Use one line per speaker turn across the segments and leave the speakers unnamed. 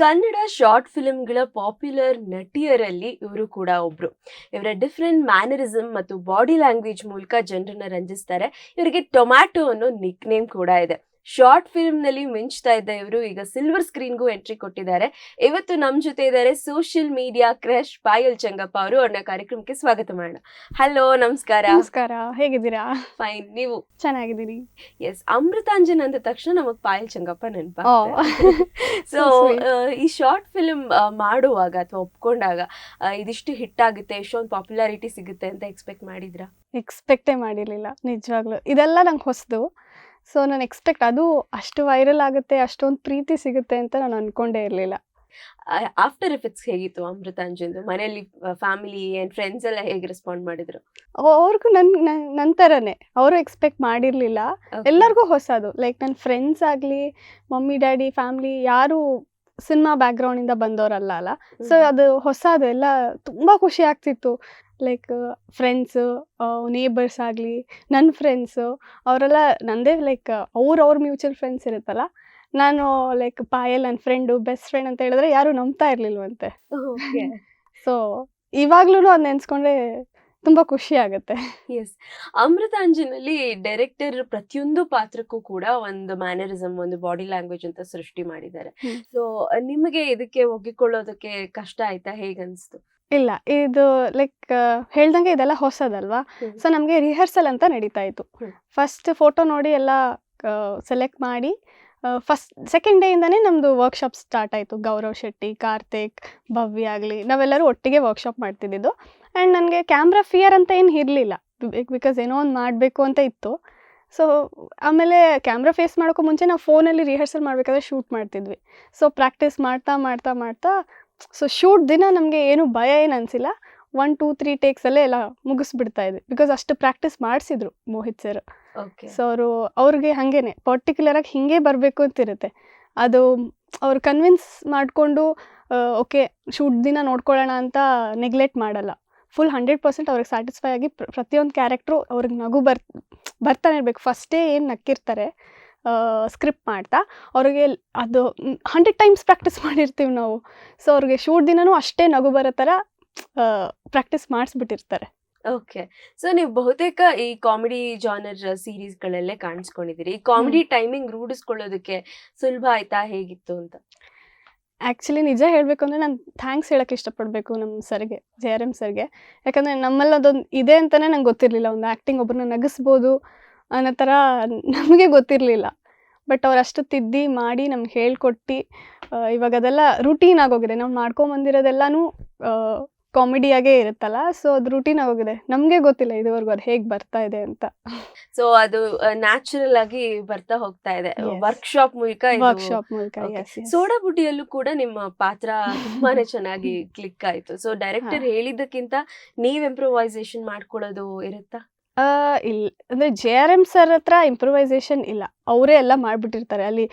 Kannada short ಫಿಲ್ಮ್ಗಳ popular ನಟಿಯರಲ್ಲಿ ಇವರು ಕೂಡ ಒಬ್ರು. ಇವರ ಡಿಫ್ರೆಂಟ್ ಮ್ಯಾನರಿಸಮ್ ಮತ್ತು ಬಾಡಿ ಲ್ಯಾಂಗ್ವೇಜ್ ಮೂಲಕ ಜನರನ್ನ ರಂಜಿಸ್ತಾರೆ. ಇವರಿಗೆ ಟೊಮ್ಯಾಟೊ ಅನ್ನೋ ನಿಕ್ ನೇಮ್ ಕೂಡ ಇದೆ. ಶಾರ್ಟ್ ಫಿಲ್ಮ್ನಲ್ಲಿ ಮಿಂಚ್ತಾ ಇದ್ದ ಇವರು ಈಗ ಸಿಲ್ವರ್ ಸ್ಕ್ರೀನ್ಗೂ ಎಂಟ್ರಿ ಕೊಟ್ಟಿದ್ದಾರೆ. ಇವತ್ತು ನಮ್ ಜೊತೆ ಇದ್ದಾರೆ social media crush Payal Changappa ಅವರು. ಅವ್ರನ್ನ ಕಾರ್ಯಕ್ರಮಕ್ಕೆ ಸ್ವಾಗತ ಮಾಡೋಣ. ಹಲೋ ನಮಸ್ಕಾರ.
ನಮಸ್ಕಾರ. ಹೇಗಿದ್ದೀರಾ?
ಫೈನ್ ನೀವು?
ಚೆನ್ನಾಗಿದ್ದೀರಿ.
ಎಸ್ ಅಮೃತಾಂಜನ್ ಅಂದ ತಕ್ಷಣ ನಮಗ್ ಪಾಯಲ್ ಚಂಗಪ್ಪ ನೆನಪ ಸೊ ಈ ಶಾರ್ಟ್ ಫಿಲ್ಮ್ ಮಾಡುವಾಗ ಅಥವಾ ಒಪ್ಕೊಂಡಾಗ ಇದಿಷ್ಟು ಹಿಟ್ ಆಗುತ್ತೆ ಎಷ್ಟೊಂದು ಪಾಪ್ಯುಲಾರಿಟಿ ಸಿಗುತ್ತೆ ಅಂತ ಎಕ್ಸ್ಪೆಕ್ಟ್ ಮಾಡಿದ್ರಾ?
ಎಕ್ಸ್ಪೆಕ್ಟೇ ಮಾಡಿರ್ಲಿಲ್ಲ. ನಿಜವಾಗ್ಲೂ. ಇದೆಲ್ಲ ನಂಗೆ ಹೊಸದು. ಸೊ ನಾನು ಎಕ್ಸ್ಪೆಕ್ಟ್ ಅದು ಅಷ್ಟು ವೈರಲ್ ಆಗುತ್ತೆ ಅಷ್ಟೊಂದು ಪ್ರೀತಿ ಸಿಗುತ್ತೆ ಅಂತ ನಾನು ಅನ್ಕೊಂಡೇ ಇರಲಿಲ್ಲ.
ಆಫ್ಟರ್ ಎಫೆಕ್ಟ್ಸ್ ಹೇಗಿತ್ತು ಅಮೃತಾಂಜನ್ದು ಮನೆಯಲ್ಲಿ ಫ್ಯಾಮಿಲಿ ಆ್ಯಂಡ್ ಫ್ರೆಂಡ್ಸ್ ಎಲ್ಲ ಹೇಗೆ ರೆಸ್ಪಾಂಡ್ ಮಾಡಿದ್ರು?
ಅವ್ರಿಗೂ ನನ್ ನನ್ನ ನನ್ ಥರನೇ ಅವರು ಎಕ್ಸ್ಪೆಕ್ಟ್ ಮಾಡಿರಲಿಲ್ಲ. ಎಲ್ಲರಿಗೂ ಹೊಸದು. ಲೈಕ್ ನನ್ನ ಫ್ರೆಂಡ್ಸ್ ಆಗಲಿ ಮಮ್ಮಿ ಡ್ಯಾಡಿ ಫ್ಯಾಮಿಲಿ ಯಾರು ಸಿನಿಮಾ ಬ್ಯಾಕ್ಗ್ರೌಂಡಿಂದ ಬಂದವರಲ್ಲ ಅಲ್ಲ? ಸೊ. ಅದು ಹೊಸದು ಎಲ್ಲ ತುಂಬ ಖುಷಿ ಆಗ್ತಿತ್ತು. ಲೈಕ್ ಫ್ರೆಂಡ್ಸು ನೇಬರ್ಸ್ ಆಗಲಿ ನನ್ನ ಫ್ರೆಂಡ್ಸು ಅವರೆಲ್ಲ ನಂದೇ ಲೈಕ್ ಅವ್ರ ಅವ್ರ ಮ್ಯೂಚುವಲ್ ಫ್ರೆಂಡ್ಸ್ ಇರುತ್ತಲ್ಲ ನಾನು ಲೈಕ್ ಪಾಯಲ್ ನನ್ನ ಫ್ರೆಂಡು ಬೆಸ್ಟ್ ಫ್ರೆಂಡ್ ಅಂತ ಹೇಳಿದ್ರೆ ಯಾರು ನಂಬ್ತಾ ಇರಲಿಲ್ವಂತೆ. ಸೊ ಇವಾಗ್ಲೂ ಅದು ನೆನ್ಸ್ಕೊಂಡ್ರೆ ತುಂಬ ಖುಷಿ ಆಗುತ್ತೆ.
ಎಸ್ ಅಮೃತಾಂಜನಲ್ಲಿ ಡೈರೆಕ್ಟರ್ ಪ್ರತಿಯೊಂದು ಪಾತ್ರಕ್ಕೂ ಕೂಡ ಒಂದು ಮ್ಯಾನರಿಸಮ್ ಒಂದು ಬಾಡಿ ಲ್ಯಾಂಗ್ವೇಜ್ ಅಂತ ಸೃಷ್ಟಿ ಮಾಡಿದ್ದಾರೆ. ಸೊ ನಿಮಗೆ ಇದಕ್ಕೆ ಒಗ್ಗಿಕೊಳ್ಳೋದಕ್ಕೆ ಕಷ್ಟ ಆಯ್ತಾ? ಹೇಗನ್ಸ್ತು?
ಇಲ್ಲ ಇದು ಲೈಕ್ ಹೇಳ್ದಂಗೆ ಇದೆಲ್ಲ ಹೊಸದಲ್ವಾ. ಸೊ ನಮಗೆ ರಿಹರ್ಸಲ್ ಅಂತ ನಡೀತಾ ಇತ್ತು. ಫಸ್ಟ್ ಫೋಟೋ ನೋಡಿ ಎಲ್ಲ ಸೆಲೆಕ್ಟ್ ಮಾಡಿ ಫಸ್ಟ್ ಸೆಕೆಂಡ್ ಡೇಯಿಂದನೇ ನಮ್ಮದು ವರ್ಕ್ಶಾಪ್ ಸ್ಟಾರ್ಟ್ ಆಯಿತು. ಗೌರವ್ ಶೆಟ್ಟಿ ಕಾರ್ತಿಕ್ ಭವ್ಯ ಆಗಲಿ ನಾವೆಲ್ಲರೂ ಒಟ್ಟಿಗೆ ವರ್ಕ್ಶಾಪ್ ಮಾಡ್ತಿದ್ದಿದ್ದು. ಆ್ಯಂಡ್ ನನಗೆ ಕ್ಯಾಮ್ರಾ ಫಿಯರ್ ಅಂತ ಏನು ಇರಲಿಲ್ಲ. ಬಿಕಾಸ್ ಏನೋ ಒಂದು ಮಾಡಬೇಕು ಅಂತ ಇತ್ತು. ಸೊ ಆಮೇಲೆ ಕ್ಯಾಮ್ರಾ ಫೇಸ್ ಮಾಡೋಕ್ಕೂ ಮುಂಚೆ ನಾವು ಫೋನಲ್ಲಿ ರಿಹರ್ಸಲ್ ಮಾಡಬೇಕಾದ್ರೆ ಶೂಟ್ ಮಾಡ್ತಿದ್ವಿ. ಸೊ ಪ್ರಾಕ್ಟೀಸ್ ಮಾಡ್ತಾ ಮಾಡ್ತಾ ಮಾಡ್ತಾ ಸೊ ಶೂಟ್ ದಿನ ನಮಗೆ ಏನು ಭಯ ಏನು ಅನಿಸಿಲ್ಲ. ಒನ್ ಟೂ ತ್ರೀ ಟೇಕ್ಸಲ್ಲೇ ಎಲ್ಲ ಮುಗಿಸ್ಬಿಡ್ತಾ ಇದ್ವಿ ಬಿಕಾಸ್ ಅಷ್ಟು ಪ್ರಾಕ್ಟೀಸ್ ಮಾಡಿಸಿದ್ರು ಮೋಹಿತ್ ಸರ್
ಓಕೆ
ಸೊ ಅವರು ಅವ್ರಿಗೆ ಹಾಗೇನೆ. ಪರ್ಟಿಕ್ಯುಲರಾಗಿ ಹಿಂಗೆ ಬರಬೇಕು ಅಂತಿರುತ್ತೆ ಅದು ಅವ್ರು ಕನ್ವಿನ್ಸ್ ಮಾಡಿಕೊಂಡು ಓಕೆ ಶೂಟ್ ದಿನ ನೋಡ್ಕೊಳ್ಳೋಣ ಅಂತ ನೆಗ್ಲೆಕ್ಟ್ ಮಾಡಲ್ಲ. ಫುಲ್ ಹಂಡ್ರೆಡ್ ಪರ್ಸೆಂಟ್ ಅವ್ರಿಗೆ ಸ್ಯಾಟಿಸ್ಫೈ ಆಗಿ ಪ್ರತಿಯೊಂದು ಕ್ಯಾರೆಕ್ಟ್ರು ಅವ್ರಿಗೆ ನಗು ಬರ್ ಬರ್ತಾನೆ ಇರಬೇಕು. ಫಸ್ಟೇ ಏನು ನಕ್ಕಿರ್ತಾರೆ ಸ್ಕ್ರಿಪ್ಟ್ ಮಾಡ್ತಾ ಅವ್ರಿಗೆ ಅದು ಹಂಡ್ರೆಡ್ ಟೈಮ್ಸ್ ಪ್ರಾಕ್ಟೀಸ್ ಮಾಡಿರ್ತೀವಿ ನಾವು. ಸೊ ಅವ್ರಿಗೆ ಶೂಟ್ ದಿನವೂ ಅಷ್ಟೇ ನಗು ಬರೋ ಥರ ಪ್ರಾಕ್ಟೀಸ್ ಮಾಡಿಸ್ಬಿಟ್ಟಿರ್ತಾರೆ.
ಓಕೆ ಸೊ ನೀವು ಬಹುತೇಕ ಈ ಕಾಮಿಡಿ ಜಾನರ್ ಸೀರೀಸ್ಗಳಲ್ಲೇ ಕಾಣಿಸ್ಕೊಂಡಿದ್ದೀರಿ. ಈ ಕಾಮಿಡಿ ಟೈಮಿಂಗ್ ರೂಢಿಸ್ಕೊಳ್ಳೋದಕ್ಕೆ ಸುಲಭ ಆಯ್ತಾ ಹೇಗಿತ್ತು ಅಂತ?
ಆ್ಯಕ್ಚುಲಿ ನಿಜ ಹೇಳಬೇಕು ಅಂದರೆ ನಾನು ಥ್ಯಾಂಕ್ಸ್ ಹೇಳೋಕ್ಕೆ ಇಷ್ಟಪಡಬೇಕು ನಮ್ಮ ಸರ್ಗೆ ಜೆ ಆರ್ ಎಂ ಸರ್ಗೆ. ಯಾಕಂದರೆ ನಮ್ಮಲ್ಲಿ ಅದೊಂದು ಇದೆ ಅಂತಲೇ ನಂಗೆ ಗೊತ್ತಿರಲಿಲ್ಲ. ಒಂದು ಆ್ಯಕ್ಟಿಂಗ್ ಒಬ್ಬರನ್ನ ನಗಿಸ್ಬೋದು ಅನ್ನೋ ಥರ ನಮಗೆ ಗೊತ್ತಿರಲಿಲ್ಲ. ಬಟ್ ಅವ್ರು ಅಷ್ಟು ತಿದ್ದಿ ಮಾಡಿ ನಮ್ಗೆ ಹೇಳ್ಕೊಟ್ಟು ಇವಾಗ ಅದೆಲ್ಲ ರೂಟೀನ್ ಆಗೋಗಿದೆ. ನಾವು ಮಾಡ್ಕೊಂಬಂದಿರೋದೆಲ್ಲನೂ ಕಾಮಿಡಿಯಾಗೇ ಇರುತ್ತಲ್ಲ ಸೊ ಅದು ರೂಟೀನ್ ಆಗೋಗಿದೆ. ನಮಗೆ ಗೊತ್ತಿಲ್ಲ ಇದುವರೆಗೂ ಅದು ಹೇಗೆ ಬರ್ತಾ ಇದೆ ಅಂತ.
ಸೊ ಅದು ನ್ಯಾಚುರಲ್ ಆಗಿ ಬರ್ತಾ ಹೋಗ್ತಾ ಇದೆ. ವರ್ಕ್ಶಾಪ್ ಮೂಲಕ
ವರ್ಕ್ಶಾಪ್ ಮೂಲಕ.
ಸೋಡಾ ಬುಟ್ಟಿಯಲ್ಲೂ ಕೂಡ ನಿಮ್ಮ ಪಾತ್ರ ತುಂಬಾನೇ ಚೆನ್ನಾಗಿ ಕ್ಲಿಕ್ ಆಯ್ತು. ಸೊ ಡೈರೆಕ್ಟರ್ ಹೇಳಿದ್ದಕ್ಕಿಂತ ನೀವ್ ಇಂಪ್ರೂವೈಸೇಷನ್ ಮಾಡ್ಕೊಳ್ಳೋದು ಇರುತ್ತಾ?
ಇಲ್ಲ ಅಂದರೆ ಜೆ ಆರ್ ಎಂ ಸರ್ ಹತ್ರ ಇಂಪ್ರೂವೈಸೇಷನ್ ಇಲ್ಲ. ಅವರೇ ಎಲ್ಲ ಮಾಡಿಬಿಟ್ಟಿರ್ತಾರೆ. ಅಲ್ಲಿ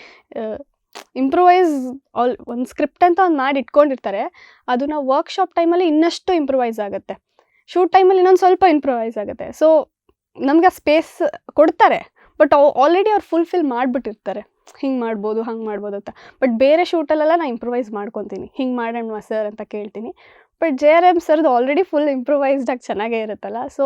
ಇಂಪ್ರೂವೈಸ್ ಆಲ್ ಒಂದು ಸ್ಕ್ರಿಪ್ಟ್ ಅಂತ ಒಂದು ಮಾಡಿ ಇಟ್ಕೊಂಡಿರ್ತಾರೆ. ಅದು ನಾವು ವರ್ಕ್ಶಾಪ್ ಟೈಮಲ್ಲಿ ಇನ್ನಷ್ಟು ಇಂಪ್ರೂವೈಸ್ ಆಗುತ್ತೆ. ಶೂಟ್ ಟೈಮಲ್ಲಿ ಇನ್ನೊಂದು ಸ್ವಲ್ಪ ಇಂಪ್ರೂವೈಸ್ ಆಗುತ್ತೆ. ಸೊ ನಮ್ಗೆ ಆ ಸ್ಪೇಸ್ ಕೊಡ್ತಾರೆ. ಬಟ್ ಆಲ್ರೆಡಿ ಅವ್ರು ಫುಲ್ಫಿಲ್ ಮಾಡಿಬಿಟ್ಟಿರ್ತಾರೆ. ಹಿಂಗೆ ಮಾಡ್ಬೋದು, ಹಂಗೆ ಮಾಡ್ಬೋದು ಅಂತ. ಬಟ್ ಬೇರೆ ಶೂಟಲ್ಲೆಲ್ಲ ನಾನು ಇಂಪ್ರೂವೈಸ್ ಮಾಡ್ಕೊತೀನಿ. ಹಿಂಗೆ ಮಾಡೋಣ ಸರ್ ಅಂತ ಕೇಳ್ತೀನಿ. ಬಟ್ ಜೆ ಆರ್ ಎಂ ಸರ್ದು ಆಲ್ರೆಡಿ ಫುಲ್ ಇಂಪ್ರೂವೈಸ್ಡಾಗಿ ಚೆನ್ನಾಗೇ ಇರುತ್ತಲ್ಲ. ಸೊ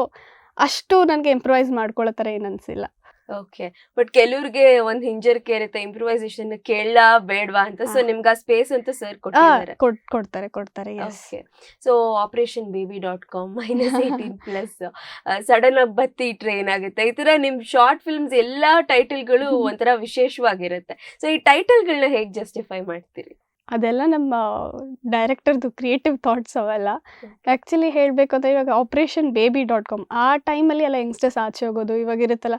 ಅಷ್ಟು ನನಗೆ ಇಂಪ್ರೂವೈಸ್ ಮಾಡ್ಕೊಳ್ಳೋ ಥರ ಏನು ಅನಿಸಿಲ್ಲ.
ಓಕೆ ಬಟ್ ಕೆಲವ್ರಿಗೆ ಒಂದ್ ಹಿಂಜರಿಕೆ ಇರುತ್ತೆ ಇಂಪ್ರೂವೈಸೇಷನ್ ಕೇಳ ಬೇಡವಾ ಅಂತ. ಸೊ. ನಿಮ್ಗೆ ಆ ಸ್ಪೇಸ್ ಅಂತ ಸರ್ ಕೊಟ್ಟಿದ್ದಾರೆ.
ಕೊಡ್ ಕೊಡ್ತಾರೆ ಕೊಡ್ತಾರೆ
so operation baby dot com minus eighteen plus sudden ಆಗಿ ಬತ್ತಿ ಟ್ರೈನ್ ಆಗುತ್ತೆ ಈ ತರ ನಿಮ್ ಶಾರ್ಟ್ ಫಿಲ್ಮ್ಸ್ ಎಲ್ಲಾ ಟೈಟಲ್ಗಳು ಒಂಥರ ವಿಶೇಷವಾಗಿರುತ್ತೆ. ಸೊ ಈ ಟೈಟಲ್ಗಳನ್ನ ಹೇಗೆ ಜಸ್ಟಿಫೈ ಮಾಡ್ತೀರಿ?
ಅದೆಲ್ಲ ನಮ್ಮ ಡೈರೆಕ್ಟರ್ದು ಕ್ರಿಯೇಟಿವ್ ಥಾಟ್ಸ್ ಅವೆಲ್ಲ. ಆ್ಯಕ್ಚುಲಿ ಹೇಳಬೇಕು ಅಂದರೆ ಇವಾಗ ಆಪ್ರೇಷನ್ ಬೇಬಿ ಡಾಟ್ ಕಾಮ್ ಆ ಟೈಮಲ್ಲಿ ಎಲ್ಲ ಯಂಗ್ಸ್ಟರ್ಸ್ ಆಚೆ ಹೋಗೋದು ಇವಾಗ ಇರುತ್ತಲ್ಲ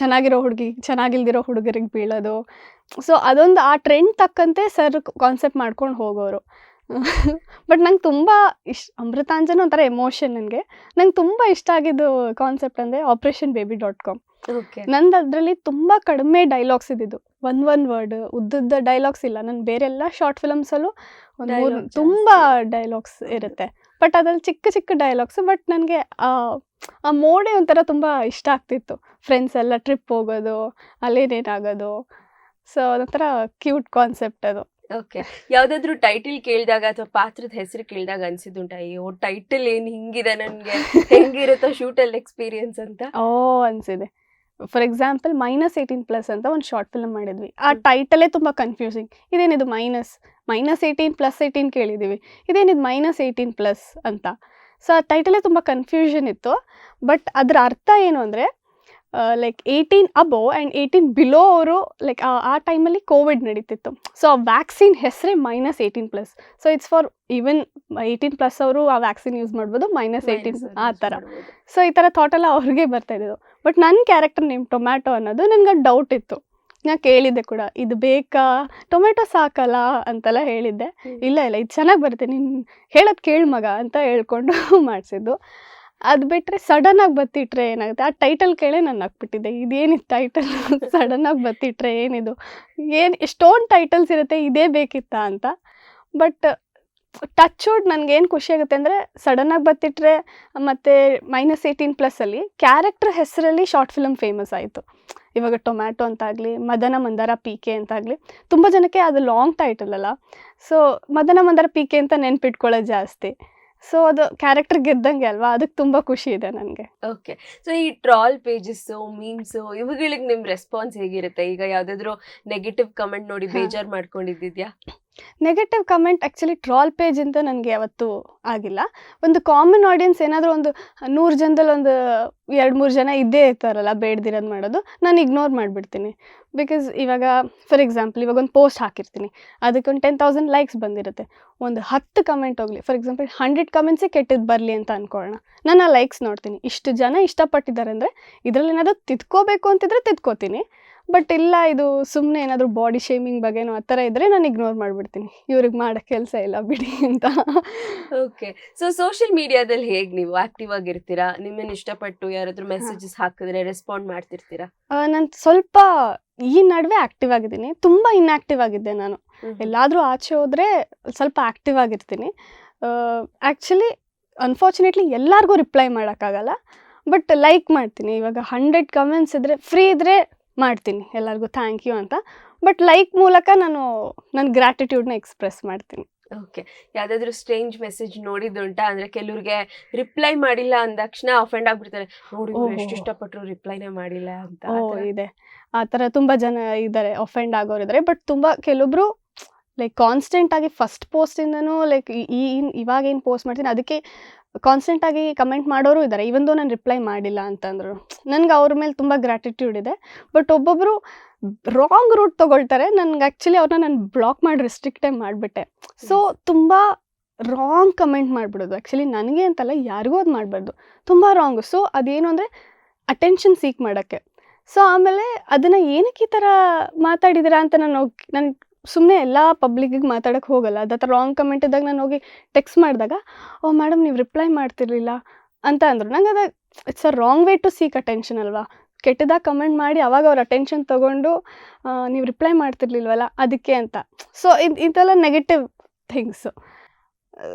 ಚೆನ್ನಾಗಿರೋ ಹುಡುಗಿ ಚೆನ್ನಾಗಿಲ್ದಿರೋ ಹುಡುಗರಿಗೆ ಬೀಳೋದು. ಸೊ ಅದೊಂದು ಆ ಟ್ರೆಂಡ್ ತಕ್ಕಂತೆ ಸರ್ ಕಾನ್ಸೆಪ್ಟ್ ಮಾಡ್ಕೊಂಡು ಹೋಗೋರು. ಬಟ್ ನಂಗೆ ತುಂಬ ಇಷ್ಟ ಅಮೃತಾಂಜನ್ ಒಂಥರ ಎಮೋಷನ್ ನನಗೆ. ನಂಗೆ ತುಂಬ ಇಷ್ಟ ಆಗಿದ್ದು ಕಾನ್ಸೆಪ್ಟ್ ಅಂದರೆ ಆಪ್ರೇಷನ್ ಬೇಬಿ ಡಾಟ್ ಕಾಮ್ ನಂದು ಅದರಲ್ಲಿ ತುಂಬ ಕಡಿಮೆ ಡೈಲಾಗ್ಸ್ ಇದ್ದಿದ್ದು. ಒನ್ ಒನ್ ವರ್ಡ್ ಉದ್ದದ ಡೈಲಾಗ್ಸ್ ಇಲ್ಲ. ನಾನು ಬೇರೆ ಎಲ್ಲ ಶಾರ್ಟ್ ಫಿಲಮ್ಸಲ್ಲೂ ಒಂದು ಮೂರು ತುಂಬ ಡೈಲಾಗ್ಸ್ ಇರುತ್ತೆ. ಬಟ್ ಅದ್ರಲ್ಲಿ ಚಿಕ್ಕ ಚಿಕ್ಕ ಡೈಲಾಗ್ಸ್ ಬಟ್ ನನಗೆ ಆ ಮೋಡೆ ಒಂಥರ ತುಂಬ ಇಷ್ಟ ಆಗ್ತಿತ್ತು. ಫ್ರೆಂಡ್ಸ್ ಎಲ್ಲ ಟ್ರಿಪ್ ಹೋಗೋದು ಅಲ್ಲೇನೇನಾಗೋದು. ಸೊ ಅದೊಂಥರ ಕ್ಯೂಟ್ ಕಾನ್ಸೆಪ್ಟ್ ಅದು.
ಓಕೆ ಯಾವ್ದಾದ್ರು ಟೈಟಲ್ ಕೇಳಿದಾಗ ಅಥವಾ ಪಾತ್ರದ ಹೆಸರು ಕೇಳಿದಾಗ ಅನ್ಸಿದ್ದುಂಟ? ಅಯ್ಯೋ ಟೈಟಲ್ ಏನ್ ಹಿಂಗಿದೆ ನನ್ಗೆ? ಹೆಂಗಿರುತ್ತೋ ಶೂಟಲ್ಲಿ ಎಕ್ಸ್ಪೀರಿಯನ್ಸ್ ಅಂತ?
ಓ ಅನ್ಸಿದೆ. For example minus eighteen plus ಅಂತ ಒಂದು ಶಾರ್ಟ್ ಫಿಲ್ಮ್ ಮಾಡಿದ್ವಿ. ಆ ಟೈಟಲೇ ತುಂಬ ಕನ್ಫ್ಯೂಸಿಂಗ್ ಇದೇನಿದು minus minus eighteen plus eighteen ಕೇಳಿದ್ದೀವಿ ಇದೇನಿದು ಮೈನಸ್ ಏಯ್ಟೀನ್ ಪ್ಲಸ್ ಅಂತ. ಸೊ ಆ ಟೈಟಲೇ ತುಂಬ ಕನ್ಫ್ಯೂಷನ್ ಇತ್ತು. ಬಟ್ ಅದರ ಅರ್ಥ ಏನು ಅಂದರೆ like eighteen above and eighteen below ಅವರು ಲೈಕ್ ಆ ಟೈಮಲ್ಲಿ ಕೋವಿಡ್ ನಡೀತಿತ್ತು. ಸೊ ಆ ವ್ಯಾಕ್ಸಿನ್ ಹೆಸರೇ minus eighteen plus so it's for even eighteen plus ಅವರು ಆ ವ್ಯಾಕ್ಸಿನ್ ಯೂಸ್ ಮಾಡ್ಬೋದು ಮೈನಸ್ ಏಯ್ಟೀನ್ ಆ ಥರ ಸೊ ಈ ಥರ ಥಾಟೆಲ್ಲ ಅವ್ರಿಗೆ ಬರ್ತಾ ಇದ್ದು ಬಟ್ ನನ್ನ ಕ್ಯಾರೆಕ್ಟರ್ ನೇಮ್ ಟೊಮ್ಯಾಟೊ ಅನ್ನೋದು ನನಗೆ ಡೌಟ್ ಇತ್ತು. ನಾ ಕೇಳಿದ್ದೆ ಕೂಡ ಇದು ಬೇಕಾ? ಟೊಮೆಟೊ ಸಾಕಲ್ಲ? ಅಂತೆಲ್ಲ ಹೇಳಿದ್ದೆ. ಇಲ್ಲ ಇಲ್ಲ ಇದು ಚೆನ್ನಾಗಿ ಬರುತ್ತೆ ನೀನು ಹೇಳೋದು ಕೇಳು ಮಗ ಅಂತ ಹೇಳ್ಕೊಂಡು ಮಾಡಿಸಿದ್ದು. ಅದು ಬಿಟ್ಟರೆ ಸಡನ್ನಾಗಿ ಬತ್ತಿಟ್ರೆ ಏನಾಗುತ್ತೆ? ಆ ಟೈಟಲ್ ಕೇಳೇ ನಾನು ಹಾಕ್ಬಿಟ್ಟಿದ್ದೆ ಇದೇನಿತ್ತು ಟೈಟಲ್ ಸಡನ್ನಾಗಿ ಬತ್ತಿಟ್ರೆ ಏನಿದು? ಏನು ಎಷ್ಟೊಂದು ಟೈಟಲ್ಸ್ ಇರುತ್ತೆ ಇದೇ ಬೇಕಿತ್ತಾ ಅಂತ. ಬಟ್ ಟಚ್ ವುಡ್ ನನಗೇನು ಖುಷಿ ಆಗುತ್ತೆ ಅಂದರೆ ಸಡನ್ನಾಗಿ ಬತ್ತಿಟ್ರೆ ಮತ್ತು ಮೈನಸ್ ಏಯ್ಟೀನ್ ಪ್ಲಸ್ಸಲ್ಲಿ ಕ್ಯಾರೆಕ್ಟ್ರ್ ಹೆಸರಲ್ಲಿ ಶಾರ್ಟ್ ಫಿಲಮ್ ಫೇಮಸ್ ಆಯಿತು. ಇವಾಗ ಟೊಮ್ಯಾಟೊ ಅಂತಾಗಲಿ ಮದನ ಮಂದಾರ ಪಿ ಕೆ ಅಂತಾಗಲಿ ತುಂಬ ಜನಕ್ಕೆ ಅದು ಲಾಂಗ್ ಟೈಟಲ್ ಅಲ್ಲ. So Madana Mandara P K ಅಂತ ನೆನ್ಪಿಟ್ಕೊಳ್ಳೋದು ಜಾಸ್ತಿ. ಸೊ ಅದು ಕ್ಯಾರೆಕ್ಟರ್ ಗೆದ್ದಂಗೆ ಅಲ್ವಾ? ಅದಕ್ಕೆ ತುಂಬ ಖುಷಿ ಇದೆ ನನಗೆ.
ಓಕೆ ಸೊ ಈ ಟ್ರಾಲ್ ಪೇಜಸ್ಸು ಮೀಮ್ಸು ಇವುಗಳಿಗೆ ನಿಮ್ಮ ರೆಸ್ಪಾನ್ಸ್ ಹೇಗಿರುತ್ತೆ? ಈಗ ಯಾವುದಾದ್ರೂ ನೆಗೆಟಿವ್ ಕಮೆಂಟ್ ನೋಡಿ ಬೇಜಾರು ಮಾಡ್ಕೊಂಡಿದ್ಯಾ
negative comment actually troll page ಅಂತ ನನಗೆ ಯಾವತ್ತೂ ಆಗಿಲ್ಲ. ಒಂದು ಕಾಮನ್ ಆಡಿಯನ್ಸ್ ಏನಾದರೂ ಒಂದು ನೂರು ಜನದಲ್ಲಿ ಒಂದು ಎರಡು ಮೂರು ಜನ ಇದ್ದೇ ಇರ್ತಾರಲ್ಲ, ಬೇಡ್ದಿರೋದು ಮಾಡೋದು, ನಾನು ಇಗ್ನೋರ್ ಮಾಡಿಬಿಡ್ತೀನಿ. ಬಿಕಾಸ್ ಇವಾಗ ಫಾರ್ ಎಕ್ಸಾಂಪಲ್ ಇವಾಗ ಒಂದು ಪೋಸ್ಟ್ ಹಾಕಿರ್ತೀನಿ. ಅದಕ್ಕೆ ಒಂದು ಟೆನ್ ತೌಸಂಡ್ ಲೈಕ್ಸ್ ಬಂದಿರುತ್ತೆ. ಒಂದು ಹತ್ತು ಕಮೆಂಟ್ ಹೋಗಲಿ. ಫಾರ್ ಎಕ್ಸಾಂಪಲ್ ಹಂಡ್ರೆಡ್ ಕಮೆಂಟ್ಸೇ ಕೆಟ್ಟದ್ದು ಬರಲಿ ಅಂತ ಅಂದ್ಕೊಳ್ಳೋಣ ನಾನು ಆ ಲೈಕ್ಸ್ ನೋಡ್ತೀನಿ. ಇಷ್ಟು ಜನ ಇಷ್ಟಪಟ್ಟಿದ್ದಾರೆ ಅಂದರೆ ಇದರಲ್ಲಿ ಏನಾದರೂ ತಿದ್ಕೋಬೇಕು ಅಂತಿದ್ರೆ ತಿದ್ಕೋತೀನಿ ಬಟ್ ಇಲ್ಲ ಇದು ಸುಮ್ಮನೆ ಏನಾದರೂ ಬಾಡಿ ಶೇಮಿಂಗ್ ಬಗ್ಗೆನೋ ಆ ಥರ ಇದ್ದರೆ ನಾನು ಇಗ್ನೋರ್ ಮಾಡಿಬಿಡ್ತೀನಿ. ಇವ್ರಿಗೆ ಮಾಡೋ ಕೆಲಸ ಇಲ್ಲ ಬಿಡಿ ಅಂತ.
ಓಕೆ ಸೊ ಸೋಷಿಯಲ್ ಮೀಡಿಯಾದಲ್ಲಿ ಹೇಗೆ ನೀವು ಆಕ್ಟಿವ್ ಆಗಿರ್ತೀರಾ? ನಿಮ್ಮನ್ನು ಇಷ್ಟಪಟ್ಟು ಯಾರಾದ್ರೂ ಮೆಸೇಜಸ್ ಹಾಕಿದ್ರೆ ರೆಸ್ಪಾಂಡ್ ಮಾಡ್ತಿರ್ತೀರಾ?
ನಾನು ಸ್ವಲ್ಪ ಈ ನಡುವೆ ಆ್ಯಕ್ಟಿವ್ ಆಗಿದ್ದೀನಿ. ತುಂಬ ಇನ್ಆ್ಯಕ್ಟಿವ್ ಆಗಿದ್ದೆ ನಾನು. ಎಲ್ಲಾದರೂ ಆಚೆ ಹೋದರೆ ಸ್ವಲ್ಪ ಆ್ಯಕ್ಟಿವ್ ಆಗಿರ್ತೀನಿ. ಆ್ಯಕ್ಚುಲಿ ಅನ್ಫಾರ್ಚುನೇಟ್ಲಿ ಎಲ್ಲರಿಗೂ ರಿಪ್ಲೈ ಮಾಡೋಕ್ಕಾಗಲ್ಲ. ಬಟ್ ಲೈಕ್ ಮಾಡ್ತೀನಿ. ಇವಾಗ ಹಂಡ್ರೆಡ್ ಕಮೆಂಟ್ಸ್ ಇದ್ದರೆ ಫ್ರೀ ಇದ್ದರೆ ಮಾಡ್ತೀನಿ. ಎಲ್ಲರಿಗೂ ಥ್ಯಾಂಕ್ ಯು ಅಂತ. ಬಟ್ ಲೈಕ್ ಮೂಲಕ ನಾನು ನನ್ನ ಗ್ರ್ಯಾಟಿಟ್ಯೂಡ್ನ ಎಕ್ಸ್ಪ್ರೆಸ್ ಮಾಡ್ತೀನಿ.
ಓಕೆ ಯಾವ್ದಾದ್ರು ಸ್ಟ್ರೇಂಜ್ ಮೆಸೇಜ್ ನೋಡಿದ್ದುಂಟ? ಅಂದ್ರೆ ಕೆಲವ್ರಿಗೆ ರಿಪ್ಲೈ ಮಾಡಿಲ್ಲ ಅಂದ ತಕ್ಷಣ ಅಫೆಂಡ್ ಆಗ್ಬಿಡ್ತಾರೆ. ನೋಡಿ ಎಷ್ಟು
ಇಷ್ಟಪಟ್ಟರು
ಇಷ್ಟಪಟ್ರು ರಿಪ್ಲೈನೇ ಮಾಡಿಲ್ಲ ಅಂತ.
ಓ. ಇದೆ. ಆ ಥರ ತುಂಬ ಜನ ಇದ್ದಾರೆ ಅಫೆಂಡ್ ಆಗೋರು ಇದ್ದಾರೆ. ಬಟ್ ತುಂಬ ಕೆಲವೊಬ್ರು ಲೈಕ್ ಕಾನ್ಸ್ಟೆಂಟ್ ಆಗಿ ಫಸ್ಟ್ ಪೋಸ್ಟಿಂದನೂ ಲೈಕ್ ಈ ಇವಾಗ ಏನು ಪೋಸ್ಟ್ ಮಾಡ್ತೀನಿ ಅದಕ್ಕೆ ಕಾನ್ಸ್ಟೆಂಟ್ ಆಗಿ ಕಮೆಂಟ್ ಮಾಡೋರು ಇದ್ದಾರೆ ಇವೊಂದು ನಾನು ರಿಪ್ಲೈ ಮಾಡಿಲ್ಲ ಅಂತಂದ್ರು. ನನಗೆ ಅವ್ರ ಮೇಲೆ ತುಂಬ ಗ್ರ್ಯಾಟಿಟ್ಯೂಡ್ ಇದೆ. ಬಟ್ ಒಬ್ಬೊಬ್ಬರು ರಾಂಗ್ ರೂಟ್ ತಗೊಳ್ತಾರೆ. ನನಗೆ ಆ್ಯಕ್ಚುಲಿ ಅವ್ರನ್ನ ನಾನು ಬ್ಲಾಕ್ ಮಾಡಿ ರೆಸ್ಟ್ರಿಕ್ಟೇ ಮಾಡಿಬಿಟ್ಟೆ. ಸೊ ತುಂಬ ರಾಂಗ್ ಕಮೆಂಟ್ ಮಾಡಿಬಿಡೋದು. ಆ್ಯಕ್ಚುಲಿ ನನಗೆ ಅಂತಲ್ಲ ಯಾರಿಗೂ ಅದು ಮಾಡಬಾರ್ದು. ತುಂಬ ರಾಂಗು ಸೊ ಅದೇನು ಅಂದರೆ ಅಟೆನ್ಷನ್ ಸೀಕ್ ಮಾಡೋಕ್ಕೆ. ಸೊ ಆಮೇಲೆ ಅದನ್ನು ಏನಕ್ಕೆ ಈ ಥರ ಮಾತಾಡಿದಿರಾ ಅಂತ ನಾನು ನನಗೆ ನಾನು ಸುಮ್ಮನೆ ಎಲ್ಲ ಪಬ್ಲಿಕ್ಕಿಗೆ ಮಾತಾಡಕ್ಕೆ ಹೋಗಲ್ಲ. ಅದು ಥರ ರಾಂಗ್ ಕಮೆಂಟ್ ಇದ್ದಾಗ ನಾನು ಹೋಗಿ ಟೆಕ್ಸ್ಟ್ ಮಾಡಿದಾಗ, ಓ ಮೇಡಮ್ ನೀವು ರಿಪ್ಲೈ ಮಾಡ್ತಿರ್ಲಿಲ್ಲ ಅಂತ ಅಂದರು. ನಂಗೆ ಅದು it's a wrong way to seek attention ಅಲ್ವಾ? ಕೆಟ್ಟದಾಗ ಕಮೆಂಟ್ ಮಾಡಿ ಅವಾಗ ಅವ್ರ ಅಟೆನ್ಷನ್ ತೊಗೊಂಡು ನೀವು ರಿಪ್ಲೈ ಮಾಡ್ತಿರ್ಲಿಲ್ವಲ್ಲ, ಅದಕ್ಕೆ ಅಂತ. ಸೊ ಇದು ಇದೆಲ್ಲ ನೆಗೆಟಿವ್ ಥಿಂಗ್ಸು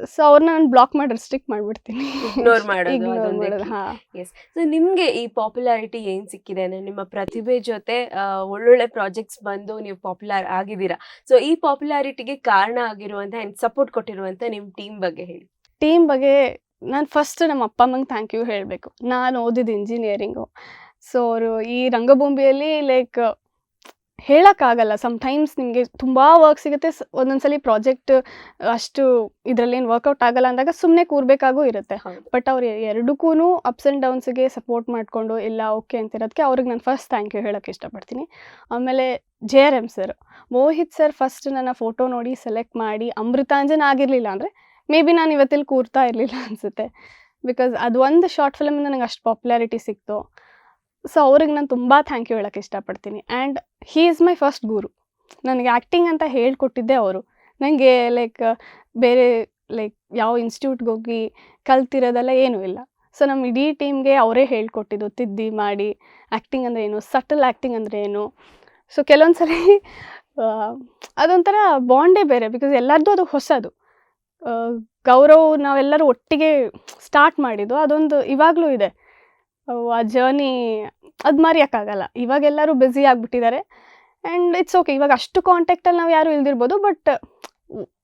ಸೊ ಅವ್ರನ್ನ ನಾನು ಬ್ಲಾಕ್ ಮಾಡಿ ರೆಸ್ಟ್ರಿಕ್ಟ್ ಮಾಡ್ಬಿಡ್ತೀನಿ.
ಇಗ್ನೋರ್ ಮಾಡೋದು,
ಇಗ್ನೋರ್
ಅದೊಂದೇ
ಮಾಡೋದು
key.
ಹಾಂ
ಸೊ ನಿಮ್ಗೆ ಈ ಪಾಪ್ಯುಲಾರಿಟಿ ಏನ್ ಸಿಕ್ಕಿದೆ? ಅಂದ್ರೆ ನಿಮ್ಮ ಪ್ರತಿಭೆ ಜೊತೆ ಆ, ಒಳ್ಳೊಳ್ಳೆ ಪ್ರಾಜೆಕ್ಟ್ಸ್ ಬಂದು ನೀವು ಪಾಪ್ಯುಲರ್ ಆಗಿದ್ದೀರಾ? ಸೊ ಈ ಪಾಪ್ಯುಲಾರಿಟಿಗೆ ಕಾರಣ ಆಗಿರುವಂತ ಸಪೋರ್ಟ್ ಕೊಟ್ಟಿರುವಂತ ನಿಮ್ ಟೀಮ್ ಬಗ್ಗೆ ಹೇಳಿ.
ಟೀಮ್ ಬಗ್ಗೆ ನಾನು ಫಸ್ಟ್ ನಮ್ಮ ಅಪ್ಪ ಅಮ್ಮಂಗೆ ಥ್ಯಾಂಕ್ ಯು ಹೇಳಬೇಕು. ನಾನು ಓದಿದ್ದು ಇಂಜಿನಿಯರಿಂಗು ಸೊ ಅವರು ಈ ರಂಗಭೂಮಿಯಲ್ಲಿ ಲೈಕ್ ಹೇಳೋಕ್ಕಾಗಲ್ಲ. ಸಮ್ಟೈಮ್ಸ್ ನಿಮಗೆ ತುಂಬ ವರ್ಕ್ ಸಿಗುತ್ತೆ. ಒಂದೊಂದ್ಸಲಿ ಪ್ರಾಜೆಕ್ಟ್ ಅಷ್ಟು ಇದರಲ್ಲಿ ಏನು ವರ್ಕೌಟ್ ಆಗಲ್ಲ ಅಂದಾಗ ಸುಮ್ಮನೆ ಕೂರಬೇಕಾಗೂ ಇರುತ್ತೆ. ಬಟ್ ಅವ್ರು ಎರಡಕ್ಕೂ ಅಪ್ಸ್ ಆ್ಯಂಡ್ ಡೌನ್ಸ್ಗೆ ಸಪೋರ್ಟ್ ಮಾಡಿಕೊಂಡು ಇಲ್ಲ ಓಕೆ ಅಂತಿರೋದಕ್ಕೆ ಅವ್ರಿಗೆ ನಾನು ಫಸ್ಟ್ ಥ್ಯಾಂಕ್ ಯು ಹೇಳೋಕ್ಕೆ ಇಷ್ಟಪಡ್ತೀನಿ. ಆಮೇಲೆ J R M sir Mohit sir first ನನ್ನ ಫೋಟೋ ನೋಡಿ ಸೆಲೆಕ್ಟ್ ಮಾಡಿ ಅಮೃತಾಂಜನ್ ಆಗಿರಲಿಲ್ಲ ಅಂದರೆ ಮೇ ಬಿ ನಾನು ಇವತ್ತಿಲ್ಲಿ ಕೂರ್ತಾ ಇರಲಿಲ್ಲ ಅನಿಸುತ್ತೆ. ಬಿಕಾಸ್ ಅದು ಒಂದು ಶಾರ್ಟ್ ಫಿಲಮಿಂದ ನನಗೆ ಅಷ್ಟು ಪಾಪ್ಯುಲಾರಿಟಿ ಸಿಕ್ತು. ಸೊ ಅವ್ರಿಗೆ ನಾನು ತುಂಬ ಥ್ಯಾಂಕ್ ಯು ಹೇಳೋಕ್ಕೆ ಇಷ್ಟಪಡ್ತೀನಿ. And he is my first ಗುರು ನನಗೆ ಆ್ಯಕ್ಟಿಂಗ್ ಅಂತ ಹೇಳಿಕೊಟ್ಟಿದ್ದೆ ಅವರು. ನನಗೆ ಲೈಕ್ ಬೇರೆ ಲೈಕ್ ಯಾವ ಇನ್ಸ್ಟಿಟ್ಯೂಟ್ಗೆ ಹೋಗಿ ಕಲ್ತಿರೋದೆಲ್ಲ ಏನೂ ಇಲ್ಲ. ಸೊ ನಮ್ಮ ಇಡೀ ಟೀಮ್ಗೆ ಅವರೇ ಹೇಳ್ಕೊಟ್ಟಿದ್ದು ತಿದ್ದಿ ಮಾಡಿ ಆ್ಯಕ್ಟಿಂಗ್ ಅಂದರೆ ಏನು ಸಟಲ್ ಆ್ಯಕ್ಟಿಂಗ್ ಅಂದರೆ ಏನು. ಸೊ ಕೆಲವೊಂದು ಸಲ ಅದೊಂಥರ ಬಾಂಡೇ ಬೇರೆ ಬಿಕಾಸ್ ಎಲ್ಲರದ್ದು ಅದು ಹೊಸದು. ಗೌರವ್ ನಾವೆಲ್ಲರೂ ಒಟ್ಟಿಗೆ ಸ್ಟಾರ್ಟ್ ಮಾಡಿದ್ದು ಅದೊಂದು ಇವಾಗಲೂ ಇದೆ. ಆ ಜರ್ನಿ ಅದು ಮರೆಯೋಕ್ಕಾಗಲ್ಲ ಇವಾಗ ಎಲ್ಲರೂ ಬ್ಯುಸಿ ಆಗಿಬಿಟ್ಟಿದ್ದಾರೆ ಆ್ಯಂಡ್ ಇಟ್ಸ್ ಓಕೆ ಇವಾಗ ಅಷ್ಟು ಕಾಂಟ್ಯಾಕ್ಟಲ್ಲಿ ನಾವು ಯಾರು ಇಲ್ದಿರ್ಬೋದು ಬಟ್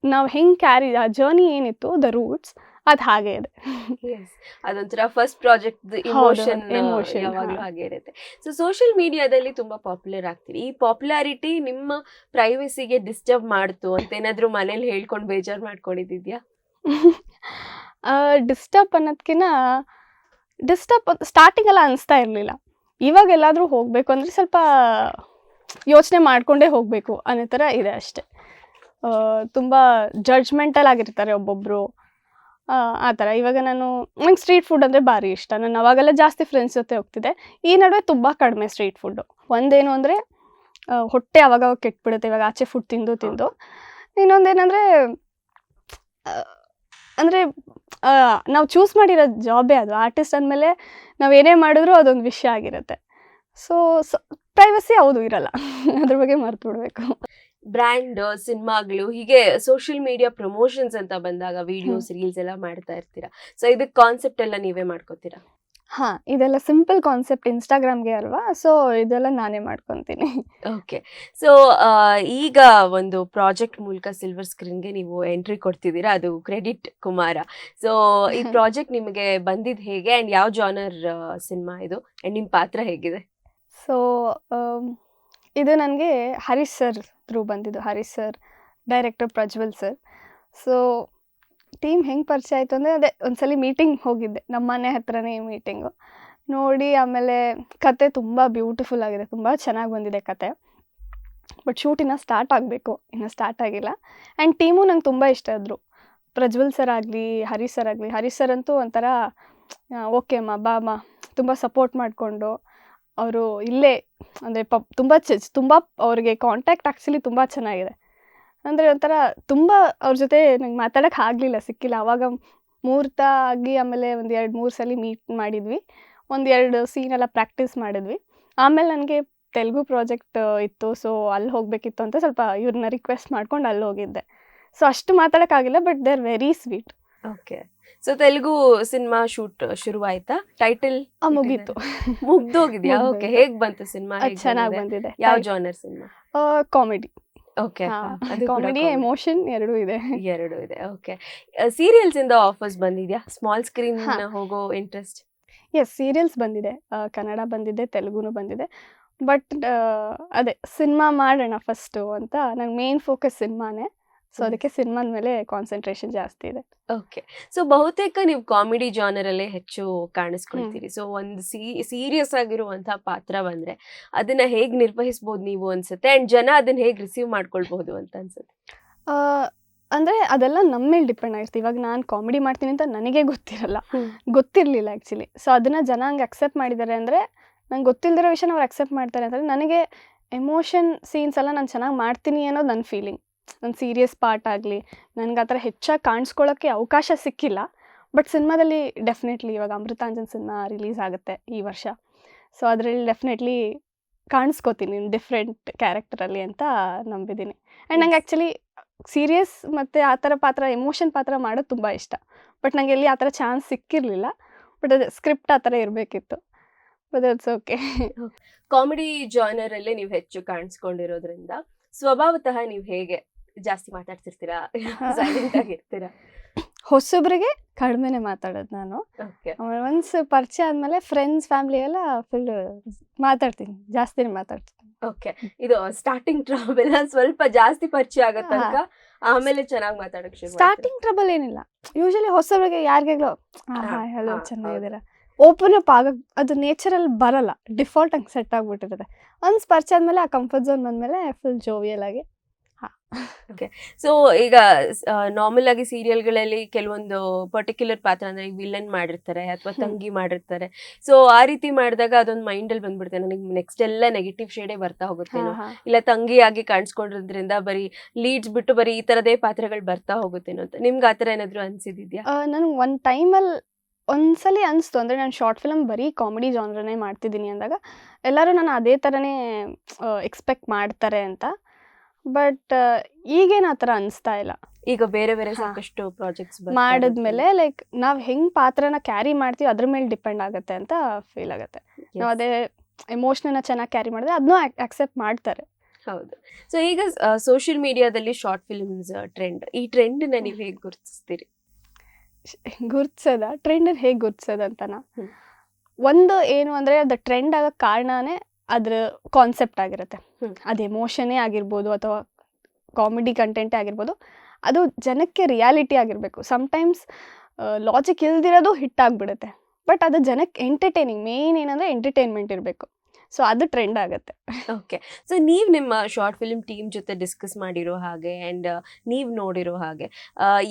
ನಾವು ಹೆಂಗೆ ಕ್ಯಾರಿ ಆ ಜರ್ನಿ ಏನಿತ್ತು ದ ರೂಟ್ಸ್ ಅದು ಹಾಗೆ ಇದೆ.
ಅದೊಂಥರ ಫಸ್ಟ್ ಪ್ರಾಜೆಕ್ಟ್ ಇಮೋಷನ್
ಇಮೋಷನ್
ಯಾವಾಗ್ಲೂ. ಹಾಗೆ ಇರುತ್ತೆ. ಸೊ ಸೋಷಿಯಲ್ ಮೀಡಿಯಾದಲ್ಲಿ ತುಂಬಾ ಪಾಪ್ಯುಲರ್ ಆಗ್ತೀರಿ. ಈ ಪಾಪ್ಯುಲಾರಿಟಿ ನಿಮ್ಮ ಪ್ರೈವಸಿಗೆ ಡಿಸ್ಟರ್ಬ್ ಮಾಡ್ತು ಅಂತ ಏನಾದರೂ ಮನೇಲಿ ಹೇಳ್ಕೊಂಡು ಬೇಜಾರು ಮಾಡ್ಕೊಂಡಿದ್ಯಾ
ಡಿಸ್ಟರ್ಬ್ ಅನ್ನೋದಕ್ಕಿಂತ ಡಿಸ್ಟರ್ಬ್ ಸ್ಟಾರ್ಟಿಂಗೆಲ್ಲ ಅನಿಸ್ತಾ ಇರಲಿಲ್ಲ. ಇವಾಗ ಎಲ್ಲಾದರೂ ಹೋಗಬೇಕು ಅಂದರೆ ಸ್ವಲ್ಪ ಯೋಚನೆ ಮಾಡಿಕೊಂಡೇ ಹೋಗಬೇಕು ಅನ್ನೋ ಥರ ಇದೆ ಅಷ್ಟೆ. ತುಂಬ ಜಡ್ಜ್ಮೆಂಟಲ್ ಆಗಿರ್ತಾರೆ ಒಬ್ಬೊಬ್ಬರು ಆ ಥರ. ಇವಾಗ ನಾನು, ನಂಗೆ ಸ್ಟ್ರೀಟ್ ಫುಡ್ ಅಂದರೆ ಭಾರಿ ಇಷ್ಟ. ನಾನು ಅವಾಗೆಲ್ಲ ಜಾಸ್ತಿ ಫ್ರೆಂಡ್ಸ್ ಜೊತೆ ಹೋಗ್ತಿದ್ದೆ. ಈ ನಡುವೆ ತುಂಬ ಕಡಿಮೆ ಸ್ಟ್ರೀಟ್ ಫುಡ್ಡು ಒಂದೇನು ಅಂದರೆ ಹೊಟ್ಟೆ ಅವಾಗ ಕೆಟ್ಬಿಡುತ್ತೆ. ಇವಾಗ ಆಚೆ ಫುಡ್ ತಿಂದು ತಿಂದು. ಇನ್ನೊಂದೇನೆಂದರೆ ಅಂದರೆ ನಾವು ಚೂಸ್ ಮಾಡಿರೋ ಜಾಬೇ ಅದು. ಆರ್ಟಿಸ್ಟ್ ಅಂದಮೇಲೆ ನಾವು ಏನೇ ಮಾಡಿದ್ರೂ ಅದೊಂದು ವಿಷಯ ಆಗಿರುತ್ತೆ. ಸೊ ಪ್ರೈವಸಿ ಹೌದು ಇರಲ್ಲ. ಅದ್ರ ಬಗ್ಗೆ ಮರ್ತು ಬಿಡಬೇಕು.
ಬ್ರ್ಯಾಂಡ್ ಸಿನಿಮಾಗಳು ಹೀಗೆ ಸೋಷಿಯಲ್ ಮೀಡಿಯಾ ಪ್ರಮೋಷನ್ಸ್ ಅಂತ ಬಂದಾಗ ವಿಡಿಯೋಸ್ ರೀಲ್ಸ್ ಎಲ್ಲ ಮಾಡ್ತಾ ಇರ್ತೀರಾ? ಸೊ ಇದಕ್ಕೆ ಕಾನ್ಸೆಪ್ಟ್ ಎಲ್ಲ ನೀವೇ ಮಾಡ್ಕೋತೀರಾ?
ಹಾಂ ಇದೆಲ್ಲ ಸಿಂಪಲ್ ಕಾನ್ಸೆಪ್ಟ್ ಇನ್ಸ್ಟಾಗ್ರಾಮ್ಗೆ ಅಲ್ವಾ? ಸೊ ಇದೆಲ್ಲ ನಾನೇ ಮಾಡ್ಕೊತೀನಿ.
ಓಕೆ ಸೊ ಈಗ ಒಂದು ಪ್ರಾಜೆಕ್ಟ್ ಮೂಲಕ ಸಿಲ್ವರ್ ಸ್ಕ್ರೀನ್ಗೆ ನೀವು ಎಂಟ್ರಿ ಕೊಡ್ತಿದ್ದೀರಾ? ಅದು ಕ್ರೆಡಿಟ್ ಕುಮಾರ ಸೊ ಈ ಪ್ರಾಜೆಕ್ಟ್ ನಿಮಗೆ ಬಂದಿದ್ದು ಹೇಗೆ? ಅಂಡ್ ಯಾವ ಜಾನರ್ ಸಿನಿಮಾ ಇದು? ಅಂಡ್ ನಿಮ್ಮ ಪಾತ್ರ ಹೇಗಿದೆ?
ಸೊ ಇದು ನನಗೆ ಹರೀಶ್ ಸರ್ ಥ್ರೂ ಬಂದಿದ್ದು. Harish sir director Prajwal sir so team ಹೆಂಗೆ ಪರಿಚಯ ಆಯಿತು ಅಂದರೆ ಅದೇ ಒಂದ್ಸಲಿ ಮೀಟಿಂಗ್ ಹೋಗಿದ್ದೆ ನಮ್ಮ ಮನೆ ಹತ್ರನೇ ಮೀಟಿಂಗು ನೋಡಿ ಆಮೇಲೆ ಕತೆ ತುಂಬ ಬ್ಯೂಟಿಫುಲ್ ಆಗಿದೆ, ತುಂಬ ಚೆನ್ನಾಗಿ ಬಂದಿದೆ ಕತೆ. ಬಟ್ ಶೂಟ್ ಇನ್ನೂ ಸ್ಟಾರ್ಟ್ ಆಗಬೇಕು, ಇನ್ನೂ ಸ್ಟಾರ್ಟ್ ಆಗಿಲ್ಲ. ಆ್ಯಂಡ್ ಟೀಮು ನಂಗೆ ತುಂಬ ಇಷ್ಟ ಆದರು. ಪ್ರಜ್ವಲ್ ಸರ್ ಆಗಲಿ ಹರಿ ಸರ್ ಆಗಲಿ ಹರಿ ಸರ್ ಅಂತೂ ಒಂಥರ ಓಕೆ ಅಮ್ಮ ಬಾ ಅಮ್ಮ ತುಂಬ ಸಪೋರ್ಟ್ ಮಾಡಿಕೊಂಡು ಅವರು ಇಲ್ಲೇ, ಅಂದರೆ ಪ ತುಂಬ ಚ, ತುಂಬ ಅವ್ರಿಗೆ ಕಾಂಟ್ಯಾಕ್ಟ್ ಆ್ಯಕ್ಚುಲಿ ತುಂಬ ಚೆನ್ನಾಗಿದೆ. ಅಂದರೆ ಒಂಥರ ತುಂಬ ಅವ್ರ ಜೊತೆ ನಂಗೆ ಮಾತಾಡೋಕೆ ಆಗಲಿಲ್ಲ ಸಿಕ್ಕಿಲ್ಲ. ಅವಾಗ ಮುಹೂರ್ತ ಆಗಿ ಆಮೇಲೆ ಒಂದು ಎರಡು ಮೂರು ಸಲ ಮೀಟ್ ಮಾಡಿದ್ವಿ. ಒಂದು ಎರಡು ಸೀನ್ ಎಲ್ಲ ಪ್ರಾಕ್ಟೀಸ್ ಮಾಡಿದ್ವಿ. ಆಮೇಲೆ ನನಗೆ ತೆಲುಗು ಪ್ರಾಜೆಕ್ಟ್ ಇತ್ತು ಸೊ ಅಲ್ಲಿ ಹೋಗಬೇಕಿತ್ತು ಅಂತ ಸ್ವಲ್ಪ ಇವ್ರನ್ನ ರಿಕ್ವೆಸ್ಟ್ ಮಾಡ್ಕೊಂಡು ಅಲ್ಲಿ ಹೋಗಿದ್ದೆ. ಸೊ ಅಷ್ಟು ಮಾತಾಡೋಕ್ಕಾಗಿಲ್ಲ but they are very sweet
okay so Telugu cinema shoot ಶುರುವಾಯ್ತಾ? Title
ಆ ಮುಗೀತು.
ಮುಗ್ದೋಗಿದ್ಯಾ? ಓಕೆ ಹೇಗ್ ಬಂತು ಸಿನಿಮಾ
ಚೆನ್ನಾಗಿ ಬಂದಿದೆ.
ಯಾವ genre cinema
comedy
okay.
Comedy emotion ಎರಡೂ ಇದೆ.
ಎರಡು ಇದೆ ಓಕೆ. ಸೀರಿಯಲ್ಸ್ ಇಂದ ಆಫರ್ಸ್ ಬಂದಿದ್ಯಾ? ಸ್ಮಾಲ್ ಸ್ಕ್ರೀನ್ ಹೋಗೋ ಇಂಟ್ರೆಸ್ಟ್
ಎಸ್ ಸೀರಿಯಲ್ಸ್ ಬಂದಿದೆ. ಕನ್ನಡ ಬಂದಿದೆ ತೆಲುಗುನು ಬಂದಿದೆ. ಬಟ್ ಅದೇ ಸಿನಿಮಾ ಮಾಡೋಣ ಫಸ್ಟು ಅಂತ. ನಂಗೆ ಮೇನ್ ಫೋಕಸ್ ಸಿನಿಮಾನೇ ಸೊ ಅದಕ್ಕೆ ಸಿನಿಮಾದ ಮೇಲೆ ಕಾನ್ಸಂಟ್ರೇಷನ್ ಜಾಸ್ತಿ ಇದೆ.
ಓಕೆ ಸೊ ಬಹುತೇಕ ನೀವು ಕಾಮಿಡಿ ಜಾನರ್ ಅಲ್ಲೇ ಹೆಚ್ಚು ಕಾಣಿಸ್ಕೊಳ್ತೀರಿ. ಸೊ ಒಂದು ಸೀರಿಯಸ್ ಆಗಿರುವಂತಹ ಪಾತ್ರ ಬಂದ್ರೆ ಅದನ್ನ ಹೇಗೆ ನಿರ್ವಹಿಸಬಹುದು ನೀವು ಅನ್ಸುತ್ತೆ? ಅಂಡ್ ಜನ ಅದನ್ನ ಹೇಗೆ ರಿಸೀವ್ ಮಾಡ್ಕೊಳ್ಬಹುದು ಅಂತ ಅನ್ಸುತ್ತೆ?
ಅಂದ್ರೆ ಅದೆಲ್ಲ ನಮ್ಮ ಮೇಲೆ ಡಿಪೆಂಡ್ ಆಗಿರುತ್ತೆ. ಇವಾಗ ನಾನು ಕಾಮಿಡಿ ಮಾಡ್ತೀನಿ ಅಂತ ನನಗೆ ಗೊತ್ತಿರಲ್ಲ. ಗೊತ್ತಿರಲಿಲ್ಲ ಆ್ಯಕ್ಚುಲಿ ಸೊ ಅದನ್ನ ಜನ ಹಂಗೆ ಅಕ್ಸೆಪ್ಟ್ ಮಾಡಿದ್ದಾರೆ ಅಂದರೆ ನಂಗೆ ಗೊತ್ತಿಲ್ಲದಿರೋ ವಿಷಯನ ಅವ್ರು ಅಕ್ಸೆಪ್ಟ್ ಮಾಡ್ತಾರೆ ಅಂದರೆ ನನಗೆ ಎಮೋಷನ್ ಸೀನ್ಸ್ ಎಲ್ಲ ನಾನು ಚೆನ್ನಾಗಿ ಮಾಡ್ತೀನಿ ಅನ್ನೋದು ನನ್ನ ಫೀಲಿಂಗ್ ನನ್ನ ಸೀರಿಯಸ್ ಪಾರ್ಟ್ ಆಗಲಿ ನನಗೆ ಆ ಥರ ಹೆಚ್ಚಾಗಿ ಕಾಣಿಸ್ಕೊಳ್ಳೋಕ್ಕೆ ಅವಕಾಶ ಸಿಕ್ಕಿಲ್ಲ. ಬಟ್ ಸಿನಿಮಾದಲ್ಲಿ ಡೆಫಿನೆಟ್ಲಿ ಇವಾಗ ಅಮೃತಾಂಜನ್ ಸಿನಿಮಾ ರಿಲೀಸ್ ಆಗುತ್ತೆ ಈ ವರ್ಷ. ಸೊ ಅದರಲ್ಲಿ ಡೆಫಿನೆಟ್ಲಿ ಕಾಣಿಸ್ಕೋತೀನಿ ಡಿಫ್ರೆಂಟ್ ಕ್ಯಾರೆಕ್ಟರಲ್ಲಿ ಅಂತ ನಂಬಿದ್ದೀನಿ. ಆ್ಯಂಡ್ ನಂಗೆ ಆ್ಯಕ್ಚುಲಿ ಸೀರಿಯಸ್ ಮತ್ತು ಆ ಥರ ಪಾತ್ರ ಎಮೋಷನ್ ಪಾತ್ರ ಮಾಡೋದು ತುಂಬ ಇಷ್ಟ. ಬಟ್ ನನಗೆ ಎಲ್ಲಿ ಆ ಥರ ಚಾನ್ಸ್ ಸಿಕ್ಕಿರಲಿಲ್ಲ. ಬಟ್ ಅದು ಸ್ಕ್ರಿಪ್ಟ್ ಆ ಥರ ಇರಬೇಕಿತ್ತು. ಬಟ್ ಇಟ್ಸ್ ಓಕೆ
ಕಾಮಿಡಿ ಜಾನರಲ್ಲೇ ನೀವು ಹೆಚ್ಚು ಕಾಣಿಸ್ಕೊಂಡಿರೋದ್ರಿಂದ ಸ್ವಭಾವತಃ ನೀವು ಹೇಗೆ? ಜಾಸ್ತಿ ಮಾತಾಡ್ತಿರ್ತೀರಾ? ಸೈಲೆಂಟ್ ಆಗಿರ್ತೀರಾ
ಹೊಸಬ್ರಿಗೆ ಕಡಿಮೆನೆ ಮಾತಾಡೋದು ನಾನು. ಆಮೇಲೆ ಒನ್ಸ್ ಪರಿಚಯ ಆದಮೇಲೆ ಫ್ರೆಂಡ್ಸ್ ಫ್ಯಾಮಿಲಿ ಎಲ್ಲ ಫುಲ್ ಮಾತಾಡ್ತೀನಿ ಜಾಸ್ತಿ ಮಾತಾಡ್ತೀನಿ.
ಓಕೆ ಇದು ಸ್ಟಾರ್ಟಿಂಗ್ ಟ್ರಬಲ್ ಸ್ವಲ್ಪ ಜಾಸ್ತಿ ಪರಿಚಯ ಆಗುತ್ತೆ ಆಮೇಲೆ ಚೆನ್ನಾಗಿ ಮಾತಾಡಕ್ ಶುರು
ಸ್ಟಾರ್ಟಿಂಗ್ ಟ್ರಬಲ್ ಏನಿಲ್ಲ. ಯೂಶಲಿ ಹೊಸಬ್ರಿಗೆ ಯಾರಿಗಾಗ್ಲೂ ಹಾಯ್ ಹಲೋ ಚೆನ್ನಾಗಿದ್ದೀರಾ ಓಪನ್ ಅಪ್ ಆಗ ಅದು ನೇಚರಲ್ಲಿ ಬರಲ್ಲ. ಡಿಫಾಲ್ಟ್ ಹಂಗೆ ಸೆಟ್ ಆಗಿಬಿಟ್ಟಿರುತ್ತೆ. ಒನ್ಸ್ ಪರಿಚಯ ಆದಮೇಲೆ ಆ ಕಂಫರ್ಟ್ ಝೋನ್ ಬಂದ್ಮೇಲೆ ಫುಲ್ ಜೋವಿಯಲ್ ಆಗಿ
ಸೊ ಈಗ ನಾರ್ಮಲ್ ಆಗಿ ಸೀರಿಯಲ್ಗಳಲ್ಲಿ ಕೆಲವೊಂದು ಪರ್ಟಿಕ್ಯುಲರ್ ಪಾತ್ರ ಅಂದ್ರೆ ವಿಲನ್ ಮಾಡಿರ್ತಾರೆ ಅಥವಾ ತಂಗಿ ಮಾಡಿರ್ತಾರೆ. ಸೊ ಆ ರೀತಿ ಮಾಡಿದಾಗ ಅದೊಂದು ಮೈಂಡ್ ಅಲ್ಲಿ ಬಂದ್ಬಿಡುತ್ತೆ. ನನಗೆ ನೆಕ್ಸ್ಟ್ ಎಲ್ಲ ನೆಗೆಟಿವ್ ಶೇಡೇ ಬರ್ತಾ
ಹೋಗುತ್ತೆ.
ಇಲ್ಲ ತಂಗಿಯಾಗಿ ಕಾಣಿಸ್ಕೊಂಡಿರೋದ್ರಿಂದ ಬರೀ ಲೀಡ್ಸ್ ಬಿಟ್ಟು ಬರೀ ಈ ತರದೇ ಪಾತ್ರಗಳು ಬರ್ತಾ ಹೋಗುತ್ತೇನೋ ಅಂತ. ನಿಮ್ಗೆ ಆತರ ಏನಾದ್ರು ಅನ್ಸಿದ್ಯಾ
ನನ್ ನನಗೆ ಒಂದು ಟೈಮಲ್ಲಿ ಒಂದ್ಸಲಿ ಅನಿಸ್ತು. ಅಂದರೆ ನಾನು ಶಾರ್ಟ್ ಫಿಲಮ್ ಬರೀ ಕಾಮಿಡಿ ಜಾನ್ರನೇ ಮಾಡ್ತಿದ್ದೀನಿ ಅಂದಾಗ ಎಲ್ಲರೂ ನಾನು ಅದೇ ಥರನೇ ಎಕ್ಸ್ಪೆಕ್ಟ್ ಮಾಡ್ತಾರೆ ಅಂತ. ಬಟ್ ಈಗೇನು ಆ ಥರ ಅನಿಸ್ತಾ ಇಲ್ಲ.
ಈಗ ಬೇರೆ ಬೇರೆ ಸಾಕಷ್ಟು ಪ್ರಾಜೆಕ್ಟ್ಸ್
ಮಾಡಿದ್ಮೇಲೆ ಲೈಕ್ ನಾವು ಹೆಂಗೆ ಪಾತ್ರನ ಕ್ಯಾರಿ ಮಾಡ್ತೀವಿ ಅದ್ರ ಮೇಲೆ ಡಿಪೆಂಡ್ ಆಗುತ್ತೆ ಅಂತ ಫೀಲ್ ಆಗುತ್ತೆ. ನಾವು ಅದೇ ಎಮೋಷ್ನನ್ನ ಚೆನ್ನಾಗಿ ಕ್ಯಾರಿ ಮಾಡಿದ್ರೆ ಅದನ್ನೂ ಆಕ್ಸೆಪ್ಟ್ ಮಾಡ್ತಾರೆ.
ಹೌದು. ಸೊ ಈಗ ಸೋಷಿಯಲ್ ಮೀಡಿಯಾದಲ್ಲಿ ಶಾರ್ಟ್ ಫಿಲ್ಮ್ಸ್ ಟ್ರೆಂಡ್ ಈ ಟ್ರೆಂಡ್ ನೀವು ಹೇಗೆ ಗುರುತಿಸ್ತೀರಿ?
ಗುರ್ತಿಸೋದ? ಟ್ರೆಂಡನ್ನು ಹೇಗೆ ಗುರುತಿಸೋದಂತನಾ. ಒಂದು ಏನು ಅಂದರೆ ಅದು ಟ್ರೆಂಡ್ ಆಗೋ ಕಾರಣನೇ ಅದ್ರ ಕಾನ್ಸೆಪ್ಟ್ ಆಗಿರುತ್ತೆ. ಅದು ಎಮೋಷನೇ ಆಗಿರ್ಬೋದು ಅಥವಾ ಕಾಮಿಡಿ ಕಂಟೆಂಟೇ ಆಗಿರ್ಬೋದು ಅದು ಜನಕ್ಕೆ ರಿಯಾಲಿಟಿ ಆಗಿರಬೇಕು. ಸಮಟೈಮ್ಸ್ ಲಾಜಿಕ್ ಇಲ್ದಿರೋದು ಹಿಟ್ ಆಗಿಬಿಡುತ್ತೆ. ಬಟ್ ಅದು ಜನಕ್ಕೆ ಎಂಟರ್ಟೈನಿಂಗ್ ಮೇನ್ ಏನಂದರೆ ಎಂಟರ್ಟೈನ್ಮೆಂಟ್ ಇರಬೇಕು. ಸೊ ಅದು ಟ್ರೆಂಡ್ ಆಗುತ್ತೆ.
ಓಕೆ ಸೊ ನೀವು ನಿಮ್ಮ ಶಾರ್ಟ್ ಫಿಲ್ಮ್ ಟೀಮ್ ಜೊತೆ ಡಿಸ್ಕಸ್ ಮಾಡಿರೋ ಹಾಗೆ ಆ್ಯಂಡ್ ನೀವು ನೋಡಿರೋ ಹಾಗೆ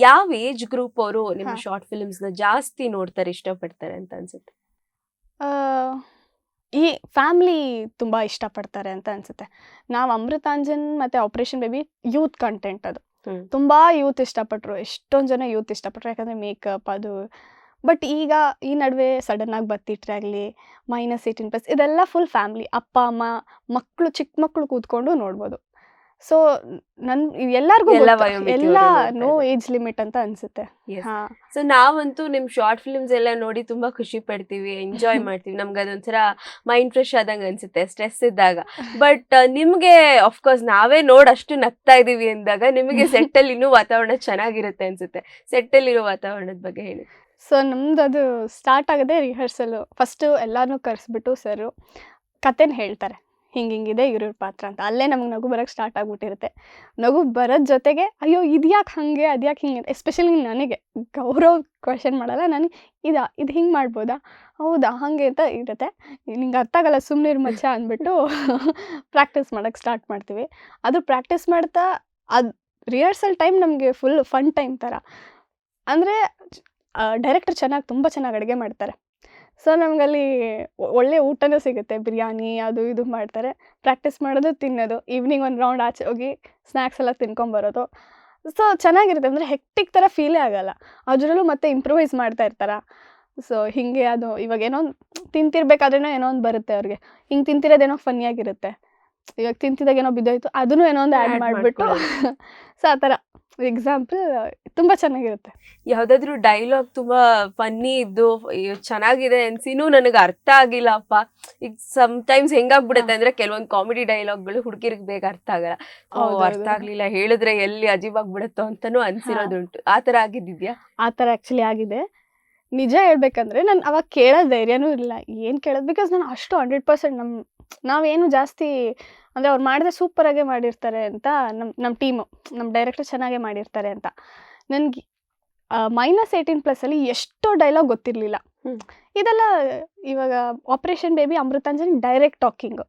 ಯಾವ ಏಜ್ ಗ್ರೂಪ್ ಅವರು ನಿಮ್ಮ ಶಾರ್ಟ್ ಫಿಲ್ಮ್ಸ್ನ ಜಾಸ್ತಿ ನೋಡ್ತಾರೆ ಇಷ್ಟಪಡ್ತಾರೆ ಅಂತ ಅನ್ಸುತ್ತೆ?
ಈ ಫ್ಯಾಮ್ಲಿ ತುಂಬ ಇಷ್ಟಪಡ್ತಾರೆ ಅಂತ ಅನ್ಸುತ್ತೆ. ನಾವು ಅಮೃತಾಂಜನ್ ಮತ್ತು ಆಪರೇಷನ್ ಬೇಬಿ ಯೂತ್ ಕಂಟೆಂಟ್ ಅದು. ತುಂಬಾ ಯೂತ್ ಇಷ್ಟಪಟ್ಟರು ಎಷ್ಟೊಂದು ಜನ ಯೂತ್ ಇಷ್ಟಪಟ್ಟರು ಯಾಕಂದರೆ ಮೇಕಪ್ ಅದು. ಬಟ್ ಈಗ ಈ ನಡುವೆ ಸಡನ್ನಾಗಿ ಬತ್ತಿಟ್ರೆ ಆಗಲಿ ಮೈನಸ್ ಏಯ್ಟೀನ್ ಪ್ಲಸ್ ಇದೆಲ್ಲ ಫುಲ್ ಫ್ಯಾಮ್ಲಿ ಅಪ್ಪ ಅಮ್ಮ ಮಕ್ಕಳು ಚಿಕ್ಕ ಮಕ್ಕಳು ಕೂತ್ಕೊಂಡು ನೋಡ್ಬೋದು. ಸೊ ನನ್ ಎಲ್ಲರಿಗೂ
ಎಲ್ಲ ವಯೋಮಿತಿಯವರು
ಎಲ್ಲ ನೋ ಏಜ್ ಲಿಮಿಟ್ ಅಂತ ಅನ್ಸುತ್ತೆ.
Yes.
ಹಾ.
ಸೊ ನಾವಂತೂ ನಿಮ್ ಶಾರ್ಟ್ ಫಿಲ್ಮ್ಸ್ ಎಲ್ಲ ನೋಡಿ ತುಂಬಾ ಖುಷಿ ಪಡ್ತೀವಿ ಎಂಜಾಯ್ ಮಾಡ್ತೀವಿ. ನಮ್ಗೆ ಅದೊಂಥರ ಮೈಂಡ್ ಫ್ರೆಶ್ ಆದಂಗೆ ಅನ್ಸುತ್ತೆ ಸ್ಟ್ರೆಸ್ ಇದ್ದಾಗ. ಬಟ್ ನಿಮ್ಗೆ ಅಫ್ಕೋರ್ಸ್ ನಾವೇ ನೋಡ್ ಅಷ್ಟು ನಗ್ತಾ ಇದೀವಿ ಅಂದಾಗ ನಿಮಗೆ ಸೆಟ್ ಅಲ್ಲಿ ಇನ್ನೂ ವಾತಾವರಣ ಚೆನ್ನಾಗಿರುತ್ತೆ ಅನ್ಸುತ್ತೆ. ಸೆಟ್ ಅಲ್ಲಿ ಇರೋ ವಾತಾವರಣದ ಬಗ್ಗೆ ಹೇಳಿ.
ಸೊ ನಮ್ದು ಅದು ಸ್ಟಾರ್ಟ್ ಆಗದೆ ರಿಹರ್ಸಲ್ ಫಸ್ಟು ಎಲ್ಲಾನು ಕರ್ಸ್ಬಿಟ್ಟು ಸರ್ ಕತೆನ ಹೇಳ್ತಾರೆ. ಹಿಂಗೆ ಹಿಂಗಿದೆ ಇವ್ರಿವ್ರ ಪಾತ್ರ ಅಂತ. ಅಲ್ಲೇ ನಮಗೆ ನಗು ಬರೋಕ್ಕೆ ಸ್ಟಾರ್ಟ್ ಆಗಿಬಿಟ್ಟಿರುತ್ತೆ. ನಗು ಬರೋದ್ ಜೊತೆಗೆ, ಅಯ್ಯೋ, ಇದ್ಯಾಕೆ ಹಾಗೆ, ಅದ್ಯಾಕೆ ಹಿಂಗೆ ಎಸ್ಪೆಷಲಿ ನನಗೆ. ಗೌರವ್ ಕ್ವಶನ್ ಮಾಡಲ್ಲ, ನನಗೆ ಇದಾ, ಇದು ಹಿಂಗೆ ಮಾಡ್ಬೋದಾ? ಹೌದಾ, ಹಾಗೆ ಅಂತ ಇರುತ್ತೆ. ನಿಂಗೆ ಅರ್ಥ ಆಗಲ್ಲ ಸುಮ್ಮನೆ ಮಚ್ಚ ಅಂದ್ಬಿಟ್ಟು ಪ್ರಾಕ್ಟೀಸ್ ಮಾಡೋಕ್ಕೆ ಸ್ಟಾರ್ಟ್ ಮಾಡ್ತೀವಿ. ಅದು ಪ್ರಾಕ್ಟೀಸ್ ಮಾಡ್ತಾ, ಅದು ರಿಹರ್ಸಲ್ ಟೈಮ್ ನಮಗೆ ಫುಲ್ ಫನ್ ಟೈಮ್ ಥರ ಅಂದರೆ ಡೈರೆಕ್ಟರ್ ಚೆನ್ನಾಗಿ, ತುಂಬ ಚೆನ್ನಾಗಿ ಅಡುಗೆ ಮಾಡ್ತಾರೆ. ಸೊ ನಮಗಲ್ಲಿ ಒಳ್ಳೆ ಊಟನೂ ಸಿಗುತ್ತೆ. ಬಿರಿಯಾನಿ ಅದು ಇದು ಮಾಡ್ತಾರೆ. ಪ್ರಾಕ್ಟೀಸ್ ಮಾಡೋದು ತಿನ್ನೋದು. ಈವ್ನಿಂಗ್ ಒಂದು ರೌಂಡ್ ಆಚೆ ಹೋಗಿ ಸ್ನ್ಯಾಕ್ಸ್ ಎಲ್ಲ ತಿನ್ಕೊಂಬರೋದು ಸೊ ಚೆನ್ನಾಗಿರುತ್ತೆ. ಅಂದರೆ ಹೆಕ್ಟಿಕ್ ಥರ ಫೀಲೇ ಆಗಲ್ಲ. ಅದರಲ್ಲೂ ಮತ್ತೆ ಇಂಪ್ರೂವೈಸ್ ಮಾಡ್ತಾ ಇರ್ತಾರೆ. ಸೊ ಹೀಗೆ ಅದು ಇವಾಗ ಏನೋ ಒಂದು ಏನೋ ಒಂದು ಬರುತ್ತೆ ಅವ್ರಿಗೆ. ಹಿಂಗೆ ತಿಂತಿರೋದೇನೋ ಫನ್ನಿಯಾಗಿರುತ್ತೆ ಇವಾಗ ತಿಂತಿದಾಗ ಏನೋ ಬಿದ್ದೋಯ್ತು. ಅದನ್ನು ಏನೋ ಒಂದು ಆ್ಯಡ್ ಮಾಡಿಬಿಟ್ಟು ಸೊ ಆ ಥರ. ಎಕ್ಸಾಂಪಲ್ ತುಂಬ ಚೆನ್ನಾಗಿರುತ್ತೆ.
ಯಾವ್ದಾದ್ರು ಡೈಲಾಗ್ ತುಂಬಾ ಫನ್ನಿ ಇದ್ದು ಅಯ್ಯೋ, ಚೆನ್ನಾಗಿದೆ ಅನ್ಸಿನೂ ನನಗೆ ಅರ್ಥ ಆಗಿಲ್ಲಪ್ಪ ಈಗ ಟೈಮ್ಸ್ ಹೆಂಗಾಗ್ಬಿಡುತ್ತೆ ಅಂದ್ರೆ ಕೆಲವೊಂದು ಕಾಮಿಡಿ ಡೈಲಾಗ್ಗಳು ಹುಡುಗಿರಿಗೆ ಬೇಗ ಅರ್ಥ ಆಗಲ್ಲ. ಓ
ಹೌದೌದು.
ಅರ್ಥ ಆಗ್ಲಿಲ್ಲ ಹೇಳಿದ್ರೆ ಎಲ್ಲಿ ಅಜೀಬ್ ಆಗ್ಬಿಡುತ್ತೋ ಅಂತಾನು ಅನ್ಸಿರೋದುಂಟು. ಆ ತರ ಆಗಿದ್ದಿದ್ಯಾ?
ಆ ಥರ ಆ್ಯಕ್ಚುಲಿ ಆಗಿದೆ. ನಿಜ ಹೇಳ್ಬೇಕಂದ್ರೆ ನಾನು ಅವಾಗ ಕೇಳೋ ಧೈರ್ಯನೂ ಇಲ್ಲ. ಏನು ಕೇಳೋದು? ಬಿಕಾಸ್ ನಾನು ಅಷ್ಟು ಹಂಡ್ರೆಡ್ ಪರ್ಸೆಂಟ್ ನಮ್ಮ ನಾವೇನು ಜಾಸ್ತಿ ಅಂದರೆ ಅವ್ರು ಮಾಡಿದ್ರೆ ಸೂಪರಾಗೇ ಮಾಡಿರ್ತಾರೆ ಅಂತ ನಮ್ಮ ನಮ್ಮ ಟೀಮು ನಮ್ಮ ಡೈರೆಕ್ಟರ್ ಚೆನ್ನಾಗೇ ಮಾಡಿರ್ತಾರೆ ಅಂತ. ನನಗೆ ಮೈನಸ್ ಏಯ್ಟೀನ್ ಪ್ಲಸ್ಸಲ್ಲಿ ಎಷ್ಟೋ ಡೈಲಾಗ್ ಗೊತ್ತಿರಲಿಲ್ಲ. ಇದೆಲ್ಲ ಇವಾಗ ಆಪರೇಷನ್ ಬೇಬಿ ಅಮೃತಾಂಜನಿ ಡೈರೆಕ್ಟ್ ಟಾಕಿಂಗ್.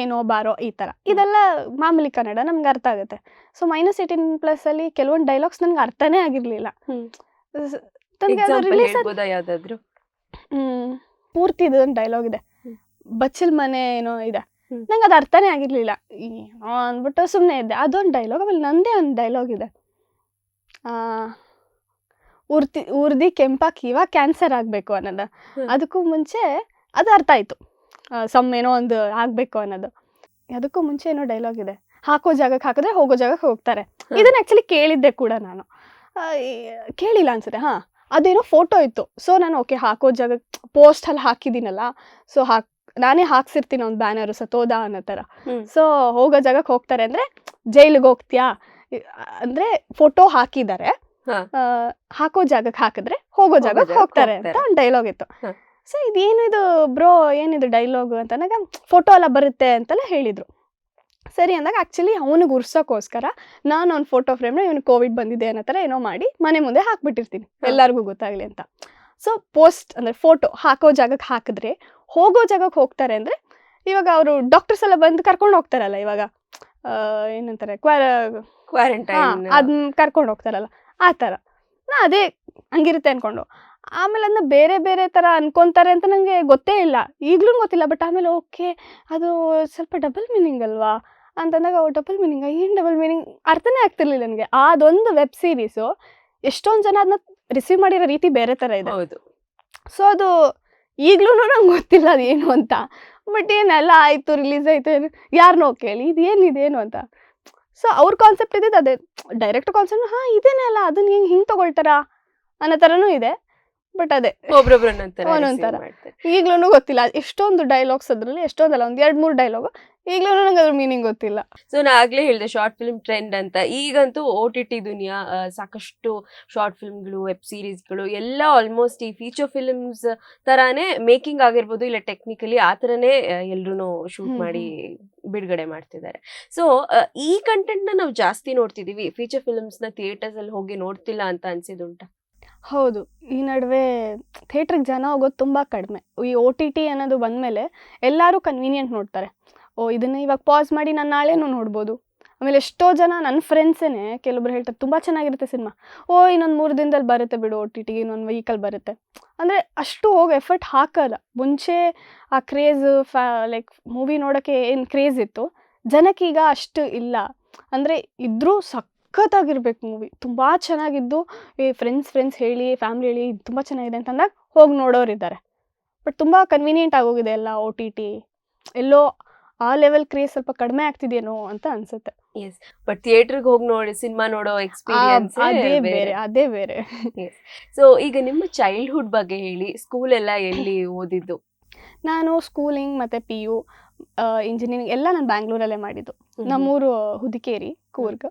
ಏನೋ ಬಾರೋ ಈ ಥರ ಇದೆಲ್ಲ ಮಾಮೂಲಿ ಕನ್ನಡ ನಮ್ಗೆ ಅರ್ಥ ಆಗುತ್ತೆ. ಸೊ ಮೈನಸ್ ಏಯ್ಟೀನ್ ಪ್ಲಸ್ಸಲ್ಲಿ ಕೆಲವೊಂದು ಡೈಲಾಗ್ಸ್ ನನಗೆ ಅರ್ಥನೇ ಆಗಿರಲಿಲ್ಲ. ಪೂರ್ತಿ ಇದೊಂದು ಡೈಲಾಗ್ ಇದೆ. ಬಚ್ಚಲ್ ಮನೆ ಏನೋ ಇದೆ. ನಂಗೆ ಅದು ಅರ್ಥನೇ ಆಗಿರ್ಲಿಲ್ಲ. ಅಂದ್ಬಿಟ್ಟು ಸುಮ್ಮನೆ ಇದ್ದೆ. ಅದೊಂದು ಡೈಲಾಗ್ ಆಮೇಲೆ ನಂದೇ ಒಂದು ಡೈಲಾಗ್ ಇದೆ. ಆ, ಉರ್ತಿ ಉರ್ದಿ ಕೆಂಪಾಕಿ ಇವಾಗ ಕ್ಯಾನ್ಸರ್ ಆಗಬೇಕು ಅನ್ನೋದು. ಅದಕ್ಕೂ ಮುಂಚೆ ಅದು ಅರ್ಥ ಆಯಿತು. ಸಮ್ ಏನೋ ಒಂದು ಆಗಬೇಕು ಅನ್ನೋದು. ಅದಕ್ಕೂ ಮುಂಚೆ ಏನೋ ಡೈಲಾಗ್ ಇದೆ. ಹಾಕೋ ಜಾಗಕ್ಕೆ ಹಾಕಿದ್ರೆ ಹೋಗೋ ಜಾಗಕ್ಕೆ ಹೋಗ್ತಾರೆ. ಇದನ್ನು ಆ್ಯಕ್ಚುಲಿ ಕೇಳಿದ್ದೆ ಕೂಡ ನಾನು. ಕೇಳಿಲ್ಲ ಅನ್ಸುತ್ತೆ ಹಾಂ. ಅದೇನೋ ಫೋಟೋ ಇತ್ತು. ಸೊ ನಾನು ಓಕೆ ಹಾಕೋ ಜಾಗಕ್ಕೆ ಪೋಸ್ಟಲ್ಲಿ ಹಾಕಿದ್ದೀನಲ್ಲ. ಸೊ ಹಾಕ್ ನಾನೇ ಹಾಕ್ಸಿರ್ತೀನಿ ಒಂದು ಬ್ಯಾನರ್ ಸತೋದ ಅನ್ನೋ ಥರ ಸೊ ಹೋಗೋ ಜಾಗಕ್ಕೆ ಹೋಗ್ತಾರೆ ಅಂದ್ರೆ ಜೈಲಿಗೆ ಹೋಗ್ತೀಯಾ? ಅಂದ್ರೆ ಫೋಟೋ ಹಾಕಿದ್ದಾರೆ. ಹಾಕೋ ಜಾಗಕ್ಕೆ ಹಾಕಿದ್ರೆ ಹೋಗೋ ಜಾಗಕ್ಕೆ ಹೋಗ್ತಾರೆ ಅಂತ. ಒಂದು ಡೈಲಾಗ್ ಇತ್ತು. ಸೊ ಇದೇನು ಇದು ಬ್ರೋ ಏನಿದು ಡೈಲಾಗ್ ಅಂತ ನನಗೆ ಫೋಟೋ ಎಲ್ಲ ಬರುತ್ತೆ ಅಂತೆಲ್ಲ ಹೇಳಿದ್ರು. ಸರಿ ಅಂದಾಗ ಆ್ಯಕ್ಚುಲಿ ಅವನಿಗೆ ಉರ್ಸೋಕ್ಕೋಸ್ಕರ ನಾನು ಅವ್ನ ಫೋಟೋ ಫ್ರೇಮ್ನ ಇವನು ಕೋವಿಡ್ ಬಂದಿದೆ ಅನ್ನೋ ಥರ ಏನೋ ಮಾಡಿ ಮನೆ ಮುಂದೆ ಹಾಕ್ಬಿಟ್ಟಿರ್ತೀನಿ. ಎಲ್ಲರಿಗೂ ಗೊತ್ತಾಗಲಿ ಅಂತ. ಸೊ ಪೋಸ್ಟ್ ಅಂದರೆ ಫೋಟೋ ಹಾಕೋ ಜಾಗಕ್ಕೆ ಹಾಕಿದ್ರೆ ಹೋಗೋ ಜಾಗಕ್ಕೆ ಹೋಗ್ತಾರೆ ಅಂದರೆ ಇವಾಗ ಅವರು ಡಾಕ್ಟರ್ಸ್ ಎಲ್ಲ ಬಂದು ಕರ್ಕೊಂಡು ಹೋಗ್ತಾರಲ್ಲ ಇವಾಗ ಏನಂತಾರೆ ಕ್ವಾರ
ಕ್ವಾರಂಟೈನ್
ಅದನ್ನ ಕರ್ಕೊಂಡು ಹೋಗ್ತಾರಲ್ಲ ಆ ಥರ ನಾ ಅದೇ ಹಂಗಿರುತ್ತೆ ಅಂದ್ಕೊಂಡು ಆಮೇಲೆ ಅದನ್ನ ಬೇರೆ ಬೇರೆ ಥರ ಅನ್ಕೊತಾರೆ ಅಂತ ನನಗೆ ಗೊತ್ತೇ ಇಲ್ಲ. ಈಗಲೂ ಗೊತ್ತಿಲ್ಲ ಬಟ್ ಆಮೇಲೆ ಓಕೆ ಅದು ಸ್ವಲ್ಪ ಡಬಲ್ ಮೀನಿಂಗ್ ಅಲ್ವಾ? ಅಂತಂದಾಗ ಡಬಲ್ ಮೀನಿಂಗ್ ಏನು ಡಬಲ್ ಮೀನಿಂಗ್ ಅರ್ಥನೇ ಆಗ್ತಿರ್ಲಿಲ್ಲ ನನಗೆ. ಅದೊಂದು ವೆಬ್ ಸೀರೀಸು ಎಷ್ಟೊಂದು ಜನ ಅದನ್ನ ರಿಸೀವ್ ಮಾಡಿರೋ ರೀತಿ ಬೇರೆ ಥರ ಇದೆ.
ಹೌದು.
ಸೊ ಅದು ಈಗಲೂ ನಂಗೆ ಗೊತ್ತಿಲ್ಲ ಅದು ಏನು ಅಂತ. ಬಟ್ ಏನೆಲ್ಲ ಆಯಿತು ರಿಲೀಸ್ ಆಯಿತು ಏನು ಯಾರನ್ನೋ ಕೇಳಿ ಇದು ಏನಿದೇನು ಅಂತ. ಸೊ ಅವ್ರ ಕಾನ್ಸೆಪ್ಟ್ ಇದ್ದಿದ್ದು ಅದೇ. ಡೈರೆಕ್ಟ್ ಕಾನ್ಸೆಪ್ಟ್ ಹಾಂ ಇದೇನೆಲ್ಲ ಅಲ್ಲ ಅದನ್ನ ಹಿಂಗೆ ಹಿಂಗೆ ತೊಗೊಳ್ತಾರಾ? ಅನ್ನೋ ಥರನೂ ಇದೆ. ಬಟ್ ಅದೇ
ಒಂದೊಂಥರ.
ಈಗ್ಲೂ ಗೊತ್ತಿಲ್ಲ. ಎಷ್ಟೊಂದು ಡೈಲಾಗ್ಸ್ ಅದ್ರಲ್ಲಿ ಎಷ್ಟೊಂದಲ್ಲ ಒಂದ್ ಎರಡ್ ಮೂರ್ ಡೈಲಾಗ್ ಈಗ್ಲೂ ನಂಗೆ ಅದ್ರ ಮೀನಿಂಗ್ ಗೊತ್ತಿಲ್ಲ.
ಸೊ ನಾ ಆಗ್ಲೇ ಹೇಳಿದೆ ಶಾರ್ಟ್ ಫಿಲ್ಮ್ ಟ್ರೆಂಡ್ ಅಂತ. ಈಗಂತೂ ಓ ಟಿ ಟಿ ದುನಿಯಾ ಸಾಕಷ್ಟು ಶಾರ್ಟ್ ಫಿಲ್ಮ್ಗಳು ವೆಬ್ ಸೀರೀಸ್ಗಳು ಎಲ್ಲ ಆಲ್ಮೋಸ್ಟ್ ಈ ಫೀಚರ್ ಫಿಲ್ಮ್ಸ್ ತರಾನೇ ಮೇಕಿಂಗ್ ಆಗಿರ್ಬೋದು ಇಲ್ಲ ಟೆಕ್ನಿಕಲಿ ಆ ಥರನೇ ಎಲ್ರು ಶೂಟ್ ಮಾಡಿ ಬಿಡುಗಡೆ ಮಾಡ್ತಿದ್ದಾರೆ. ಸೊ ಈ ಕಂಟೆಂಟ್ನ ನಾವು ಜಾಸ್ತಿ ನೋಡ್ತಿದೀವಿ. ಫೀಚರ್ ಫಿಲ್ಮ್ಸ್ನ ಥಿಯೇಟರ್ಸ್ ಅಲ್ಲಿ ಹೋಗಿ ನೋಡ್ತಿಲ್ಲ ಅಂತ ಅನ್ಸಿದುಂಟ
ಹೌದು, ಈ ನಡುವೆ ಥಿಯೇಟ್ರಿಗೆ ಜನ ಹೋಗೋದು ತುಂಬ ಕಡಿಮೆ. ಈ ಓ ಟಿ ಟಿ ಅನ್ನೋದು ಬಂದಮೇಲೆ ಎಲ್ಲರೂ ಕನ್ವೀನಿಯಂಟ್ ನೋಡ್ತಾರೆ. ಓ, ಇದನ್ನು ಇವಾಗ ಪಾಸ್ ಮಾಡಿ ನಾನು ನಾಳೆನೂ ನೋಡ್ಬೋದು. ಆಮೇಲೆ ಎಷ್ಟೋ ಜನ ನನ್ನ ಫ್ರೆಂಡ್ಸೇ ಕೆಲವೊಬ್ರು ಹೇಳ್ತಾರೆ, ತುಂಬ ಚೆನ್ನಾಗಿರುತ್ತೆ ಸಿನಿಮಾ ಓ, ಇನ್ನೊಂದು ಮೂರು ದಿನದಲ್ಲಿ ಬರುತ್ತೆ ಬಿಡು ಓ ಟಿ ಟಿಗೆ ಇನ್ನೊಂದು ವೆಹಿಕಲ್ ಬರುತ್ತೆ. ಅಂದರೆ ಅಷ್ಟು ಹೋಗಿ ಎಫರ್ಟ್ ಹಾಕಲ್ಲ. ಮುಂಚೆ ಆ ಕ್ರೇಜ್ ಫ್ಯಾ ಲೈಕ್ ಮೂವಿ ನೋಡೋಕ್ಕೆ ಏನು ಕ್ರೇಜ್ ಇತ್ತು ಜನಕ್ಕೀಗ ಅಷ್ಟು ಇಲ್ಲ. ಅಂದರೆ ಇದ್ರೂ ಸಖತ್ತಾಗಿರ್ಬೇಕು ಮೂವಿ ತುಂಬ ಚೆನ್ನಾಗಿದ್ದು ಈ ಫ್ರೆಂಡ್ಸ್ ಫ್ರೆಂಡ್ಸ್ ಹೇಳಿ ಫ್ಯಾಮ್ಲಿ ಹೇಳಿ ಇದು ತುಂಬ ಚೆನ್ನಾಗಿದೆ ಅಂತಂದಾಗ ಹೋಗಿ ನೋಡೋರಿದ್ದಾರೆ ಬಟ್ ತುಂಬ ಕನ್ವೀನಿಯೆಂಟ್ ಆಗೋಗಿದೆ ಎಲ್ಲ ಓ ಟಿ ಟಿ ಎಲ್ಲೋ ಆ ಲೆವೆಲ್ ಕ್ರೇಜ್ ಸ್ವಲ್ಪ ಕಡಿಮೆ ಆಗ್ತಿದೆಯೇನೋ ಅಂತ ಅನ್ಸುತ್ತೆ.
ಎಸ್ ಬಟ್ ಥಿಯೇಟರ್ಗೆ ಹೋಗಿ ನೋಡಿ ಸಿನಿಮಾ ನೋಡೋ ಎಕ್ಸ್ಪೀರಿಯನ್ಸ್
ಅದೇ ಬೇರೆ. ಅದೇ ಬೇರೆ.
ಸೊ ಈಗ ನಿಮ್ಮ ಚೈಲ್ಡ್ಹುಡ್ ಬಗ್ಗೆ ಹೇಳಿ ಸ್ಕೂಲ್ ಎಲ್ಲ ಎಲ್ಲಿ ಓದಿದ್ದು?
ನಾನು ಸ್ಕೂಲಿಂಗ್ ಮತ್ತು ಪಿ ಯು ಇಂಜಿನಿಯರಿಂಗ್ ಎಲ್ಲ ನಾನು ಬ್ಯಾಂಗ್ಳೂರಲ್ಲೇ ಮಾಡಿದ್ದು. ನಮ್ಮೂರು ಹುದಿಕೇರಿ ಕೂರ್ಗ್.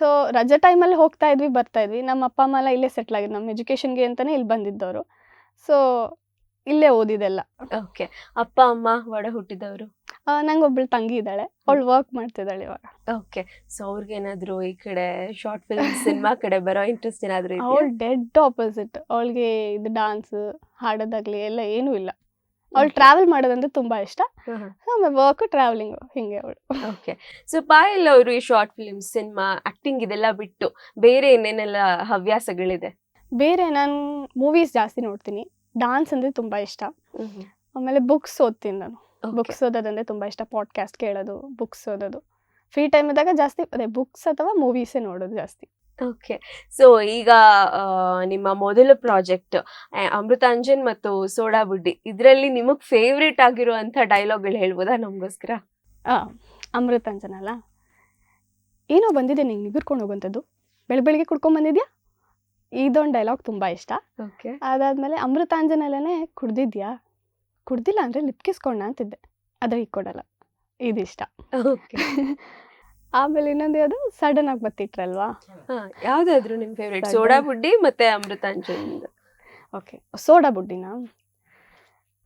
ಸೊ ರಜೆ ಟೈಮಲ್ಲಿ ಹೋಗ್ತಾ ಇದ್ವಿ ಬರ್ತಾ ಇದ್ವಿ. ನಮ್ಮ ಅಪ್ಪ ಅಮ್ಮ ಎಲ್ಲ ಇಲ್ಲೇ ಸೆಟ್ಲ್ ಆಗಿದ್ದು ನಮ್ಮ ಎಜುಕೇಷನ್ಗೆ ಅಂತಲೇ ಇಲ್ಲಿ ಬಂದಿದ್ದವರು. ಸೊ ಇಲ್ಲೇ ಓದಿದೆಲ್ಲ
ಓಕೆ ಅಪ್ಪ ಅಮ್ಮ ಒಡ ಹುಟ್ಟಿದವರು?
ನಂಗೆ ಒಬ್ಬಳು ತಂಗಿ ಇದ್ದಾಳೆ. ಅವಳು ವರ್ಕ್ ಮಾಡ್ತಿದ್ದಾಳೆ ಇವಾಗ.
ಓಕೆ ಸೊ ಅವ್ರಿಗೇನಾದ್ರು ಈ ಕಡೆ ಶಾರ್ಟ್ ಫಿಲ್ಮ್ ಸಿನಿಮಾ ಕಡೆ ಬರೋ ಇಂಟ್ರೆಸ್ಟ್ ಏನಾದ್ರು
ಅವಳು ಡೆಡ್ ಆಪೋಸಿಟ್ ಅವಳಿಗೆ ಇದು ಡಾನ್ಸ್ ಹಾಡೋದಾಗ್ಲಿ ಎಲ್ಲ ಏನೂ ಇಲ್ಲ. ಅವಳು ಟ್ರಾವೆಲ್ ಮಾಡೋದಂದ್ರೆ ತುಂಬಾ ಇಷ್ಟ. ವರ್ಕ್ ಟ್ರಾವೆಲಿಂಗ್ ಹಿಂಗೆ ಅವಳು.
ಓಕೆ ಸೊ ಪಾಯಲ್ ಅವರು ಈ ಶಾರ್ಟ್ ಫಿಲ್ಮ್ ಸಿನಿಮಾ ಆಕ್ಟಿಂಗ್ ಇದೆಲ್ಲ ಬಿಟ್ಟು ಬೇರೆ ಏನೇನೆಲ್ಲ ಹವ್ಯಾಸಗಳಿದೆ?
ಬೇರೆ ನಾನು ಮೂವೀಸ್ ಜಾಸ್ತಿ ನೋಡ್ತೀನಿ. ಡಾನ್ಸ್ ಅಂದ್ರೆ ತುಂಬಾ ಇಷ್ಟ. ಆಮೇಲೆ ಬುಕ್ಸ್ ಓದ್ತೀನಿ ನಾನು. ಬುಕ್ಸ್ ಓದೋದಂದ್ರೆ ತುಂಬಾ ಇಷ್ಟ. ಪಾಡ್ಕಾಸ್ಟ್ ಕೇಳೋದು ಬುಕ್ಸ್ ಓದೋದು. ಫ್ರೀ ಟೈಮ್ ಇದ್ದಾಗ ಜಾಸ್ತಿ ಅದೇ ಬುಕ್ಸ್ ಅಥವಾ ಮೂವೀಸೇ ನೋಡೋದು ಜಾಸ್ತಿ.
ಓಕೆ ಸೊ ಈಗ ನಿಮ್ಮ ಮೊದಲ ಪ್ರಾಜೆಕ್ಟ್ ಅಮೃತಾಂಜನ್ ಮತ್ತು ಸೋಡಾ ಬುಡ್ಡಿ ಇದರಲ್ಲಿ ನಿಮಗೆ ಫೇವ್ರೇಟ್ ಆಗಿರುವಂಥ ಡೈಲಾಗ್ಗಳು ಹೇಳ್ಬೋದಾ ನಮಗೋಸ್ಕರ?
ಅಮೃತಾಂಜನ್ ಅಲ್ಲ? ಏನೋ ಬಂದಿದೆ ನಿಂಗೆ ನಿಗುರ್ಕೊಂಡು ಹೋಗುವಂಥದ್ದು ಬೆಳ ಬೆಳಿಗ್ಗೆ ಕುಡ್ಕೊಂಡ್ ಬಂದಿದ್ಯಾ? ಇದೊಂದು ಡೈಲಾಗ್ ತುಂಬ ಇಷ್ಟ.
ಓಕೆ
ಅದಾದ್ಮೇಲೆ ಅಮೃತಾಂಜನಲ್ಲೇ ಕುಡ್ದಿದ್ಯಾ? ಕುಡ್ದಿಲ್ಲ ಅಂದ್ರೆ ಲಿಪ್ಕಿಸ್ಕೊಂಡ ಅಂತಿದ್ದೆ. ಆದರೆ ಈಗ ಕೊಡಲ್ಲ. ಇದಿಷ್ಟ.
ಓಕೆ
ಆಮೇಲೆ ಇನ್ನೊಂದು ಯಾವುದು? ಸಡನ್ ಆಗಿ ಬತ್ತಿಟ್ರಲ್ವಾ
ಯಾವ್ದಾದ್ರು ನಿಮ್ ಫೇವ್ರೇಟ್. ಸೋಡಾ ಬುಡ್ಡಿ ಮತ್ತೆ ಅಮೃತಾಂಜನ್
ಓಕೆ ಸೋಡಾ ಬುಡ್ಡಿನ?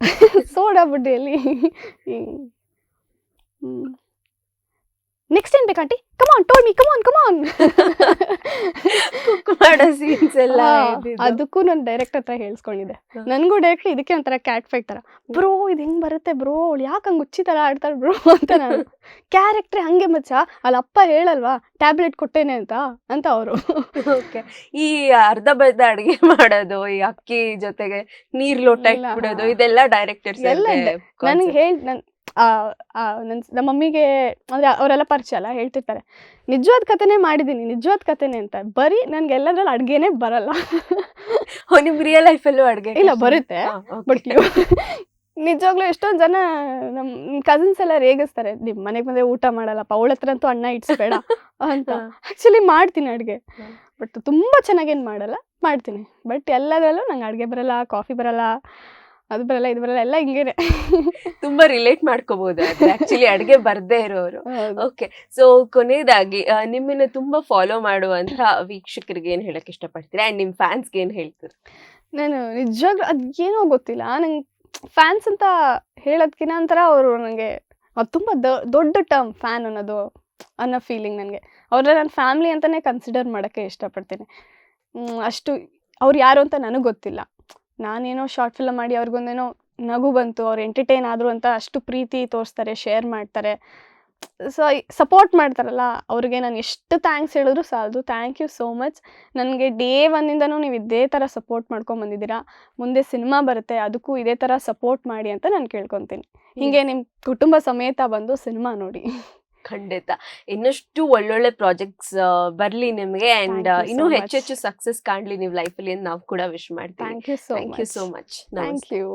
ಸೋಡಾ ಬುಡ್ಡಿಯಲ್ಲಿ ನೆಕ್ಸ್ಟ್ ಏನ್ ಬೇಕಂಟಿ come on tell me come on come on
cook ಮಾಡೋ ಸೀನ್ಸ್ ಎಲ್ಲ
ಅದಕ್ಕೂ ನಾನು ಡೈರೆಕ್ಟ್ ಹತ್ರ ಹೇಳ್ಸ್ಕೊಂಡಿದ್ದೆ. ನನಗೂ ಡೈರೆಕ್ಟ್ ಇದಕ್ಕೆ ಒಂಥರ ಕ್ಯಾಟ್ ಫೈಟ್ ತರ. ಬ್ರೋ ಇದು ಹೆಂಗ್ ಬರುತ್ತೆ ಬ್ರೋ? ಅವಳು ಯಾಕೆ ಹಂಗೆ ಉಚ್ಚಿ ತರ ಆಡ್ತಾಳೆ ಬ್ರೋ? ಅಂತ ನಾನು. ಕ್ಯಾರೆಕ್ಟ್ರೆ ಹಂಗೆ ಮಚ್ಚ. ಅಲ್ಲಿ ಅಪ್ಪ ಹೇಳಲ್ವಾ? ಟ್ಯಾಬ್ಲೆಟ್ ಕೊಟ್ಟೇನೆ ಅಂತ ಅಂತ ಅವರು.
ಓಕೆ ಈ ಅರ್ಧ ಬರ್ಧ ಅಡಿಗೆ ಮಾಡೋದು ಈ ಅಕ್ಕಿ ಜೊತೆಗೆ ನೀರ್ ಲೋಟ
ಇಲ್ಲ,
ಇಟ್ಬಿಡೋದು. ಇದೆಲ್ಲ ಡೈರೆಕ್ಟರ್ಸ್
ಎಲ್ಲ ನನಗೆ ಹೇಳಿ ನನ್ ನನ್ನ ನಮ್ಮ ಮಮ್ಮಿಗೆ ಅಂದರೆ ಅವರೆಲ್ಲ ಪರಿಚಯ ಅಲ್ಲ ಹೇಳ್ತಿರ್ತಾರೆ. ನಿಜವಾದ ಕಥೆನೇ ಮಾಡಿದ್ದೀನಿ ನಿಜವಾದ ಕಥೆನೇ ಅಂತ. ಬರೀ ನನಗೆ ಎಲ್ಲದ್ರಲ್ಲಿ ಅಡುಗೆನೇ ಬರಲ್ಲ.
ನಿಮ್ಮ ರಿಯಲ್ ಲೈಫಲ್ಲೂ ಅಡುಗೆ
ಇಲ್ಲ, ಬರುತ್ತೆ. ಬಟ್ ನಿಜವಾಗ್ಲೂ ಎಷ್ಟೊಂದು ಜನ ನಮ್ಮ ಕಸಿನ್ಸ್ ಎಲ್ಲ ರೇಗಿಸ್ತಾರೆ. ನಿಮ್ಮ ಮನೆಗೆ ಬಂದರೆ ಊಟ ಮಾಡಲ್ಲಪ್ಪ ಅವಳ ಹತ್ರ ಅಂತೂ ಅನ್ನ ಇಡ್ಸ್ಬೇಡ ಅಂತ.
ಆ್ಯಕ್ಚುಲಿ
ಆಕ್ಚುಲಿ ಮಾಡ್ತೀನಿ ಅಡುಗೆ. ಬಟ್ ತುಂಬ ಚೆನ್ನಾಗೇನು ಮಾಡಲ್ಲ ಮಾಡ್ತೀನಿ. ಬಟ್ ಎಲ್ಲದರಲ್ಲೂ ನಂಗೆ ಅಡುಗೆ ಬರಲ್ಲ ಕಾಫಿ ಬರಲ್ಲ. ಅದು ಬರಲ್ಲ ಇದು ಬರಲ್ಲ ಎಲ್ಲ ಹಿಂಗೇನೆ.
ತುಂಬಾ ರಿಲೇಟ್ ಮಾಡ್ಕೋಬಹುದು ಆಕ್ಚುಲಿ ಅಡುಗೆ ಬರ್ದೇ ಇರೋರು. ಓಕೆ ಸೊ ಕೊನೆಯದಾಗಿ ನಿಮ್ಮನ್ನ ತುಂಬಾ ಫಾಲೋ ಮಾಡುವಂತ ವೀಕ್ಷಕರಿಗೆ ಏನ್ ಹೇಳಕ್ ಇಷ್ಟಪಡ್ತೀರಾ? ಅಂಡ್ ನಿಮ್ ಫ್ಯಾನ್ಸ್ಗೆ ಏನ್ ಹೇಳ್ತೀರಾ?
ನಾನು ನಿಜವಾಗ್ಲೂ ಅದೇನೋ ಗೊತ್ತಿಲ್ಲ. ನಂಗೆ ಫ್ಯಾನ್ಸ್ ಅಂತ ಹೇಳೋದ್ಕಿನ ಒಂಥರ ಅವರು ನನಗೆ ಅದು ತುಂಬ ದೊಡ್ಡ ಟರ್ಮ್ ಫ್ಯಾನ್ ಅನ್ನೋದು ಅನ್ನೋ ಫೀಲಿಂಗ್ ನನಗೆ ಅವ್ರನ್ನ ನನ್ನ ಫ್ಯಾಮ್ಲಿ ಅಂತಲೇ ಕನ್ಸಿಡರ್ ಮಾಡೋಕ್ಕೆ ಇಷ್ಟಪಡ್ತೀನಿ. ಅಷ್ಟು ಅವ್ರು ಯಾರು ಅಂತ ನನಗೆ ಗೊತ್ತಿಲ್ಲ. ನಾನೇನೋ ಶಾರ್ಟ್ ಫಿಲಮ್ ಮಾಡಿ ಅವ್ರಿಗೊಂದೇನೋ ನಗು ಬಂತು ಅವ್ರು ಎಂಟರ್ಟೈನ್ ಆದರು ಅಂತ ಅಷ್ಟು ಪ್ರೀತಿ ತೋರಿಸ್ತಾರೆ ಶೇರ್ ಮಾಡ್ತಾರೆ. ಸೊ ಸಪೋರ್ಟ್ ಮಾಡ್ತಾರಲ್ಲ ಅವ್ರಿಗೆ ನಾನು ಎಷ್ಟು ಥ್ಯಾಂಕ್ಸ್ ಹೇಳಿದ್ರು ಸಾಲದು. ಥ್ಯಾಂಕ್ ಯು ಸೋ ಮಚ್ ನನಗೆ ಡೇ ಒನ್ನಿಂದನೂ ನೀವು ಇದೇ ಥರ ಸಪೋರ್ಟ್ ಮಾಡ್ಕೊಂಬಂದಿದ್ದೀರಾ ಮುಂದೆ ಸಿನಿಮಾ ಬರುತ್ತೆ ಅದಕ್ಕೂ ಇದೇ ಥರ ಸಪೋರ್ಟ್ ಮಾಡಿ ಅಂತ ನಾನು ಕೇಳ್ಕೊತೀನಿ. ಹೀಗೆ ನಿಮ್ಮ ಕುಟುಂಬ ಸಮೇತ ಬಂದು ಸಿನಿಮಾ ನೋಡಿ.
ಖಂಡಿತ. ಇನ್ನಷ್ಟು ಒಳ್ಳೊಳ್ಳೆ ಪ್ರಾಜೆಕ್ಟ್ಸ್ ಬರ್ಲಿ ನಿಮಗೆ ಅಂಡ್ ಇನ್ನೂ. ಹೆಚ್ಚೆಚ್ಚು ಸಕ್ಸಸ್ ಕಾಣ್ಲಿ ನೀವು ಲೈಫಲ್ಲಿ ಅಂತ ನಾವು ಕೂಡ ವಿಶ್ ಮಾಡ್ತೀವಿ.
Thank you
so much
thank you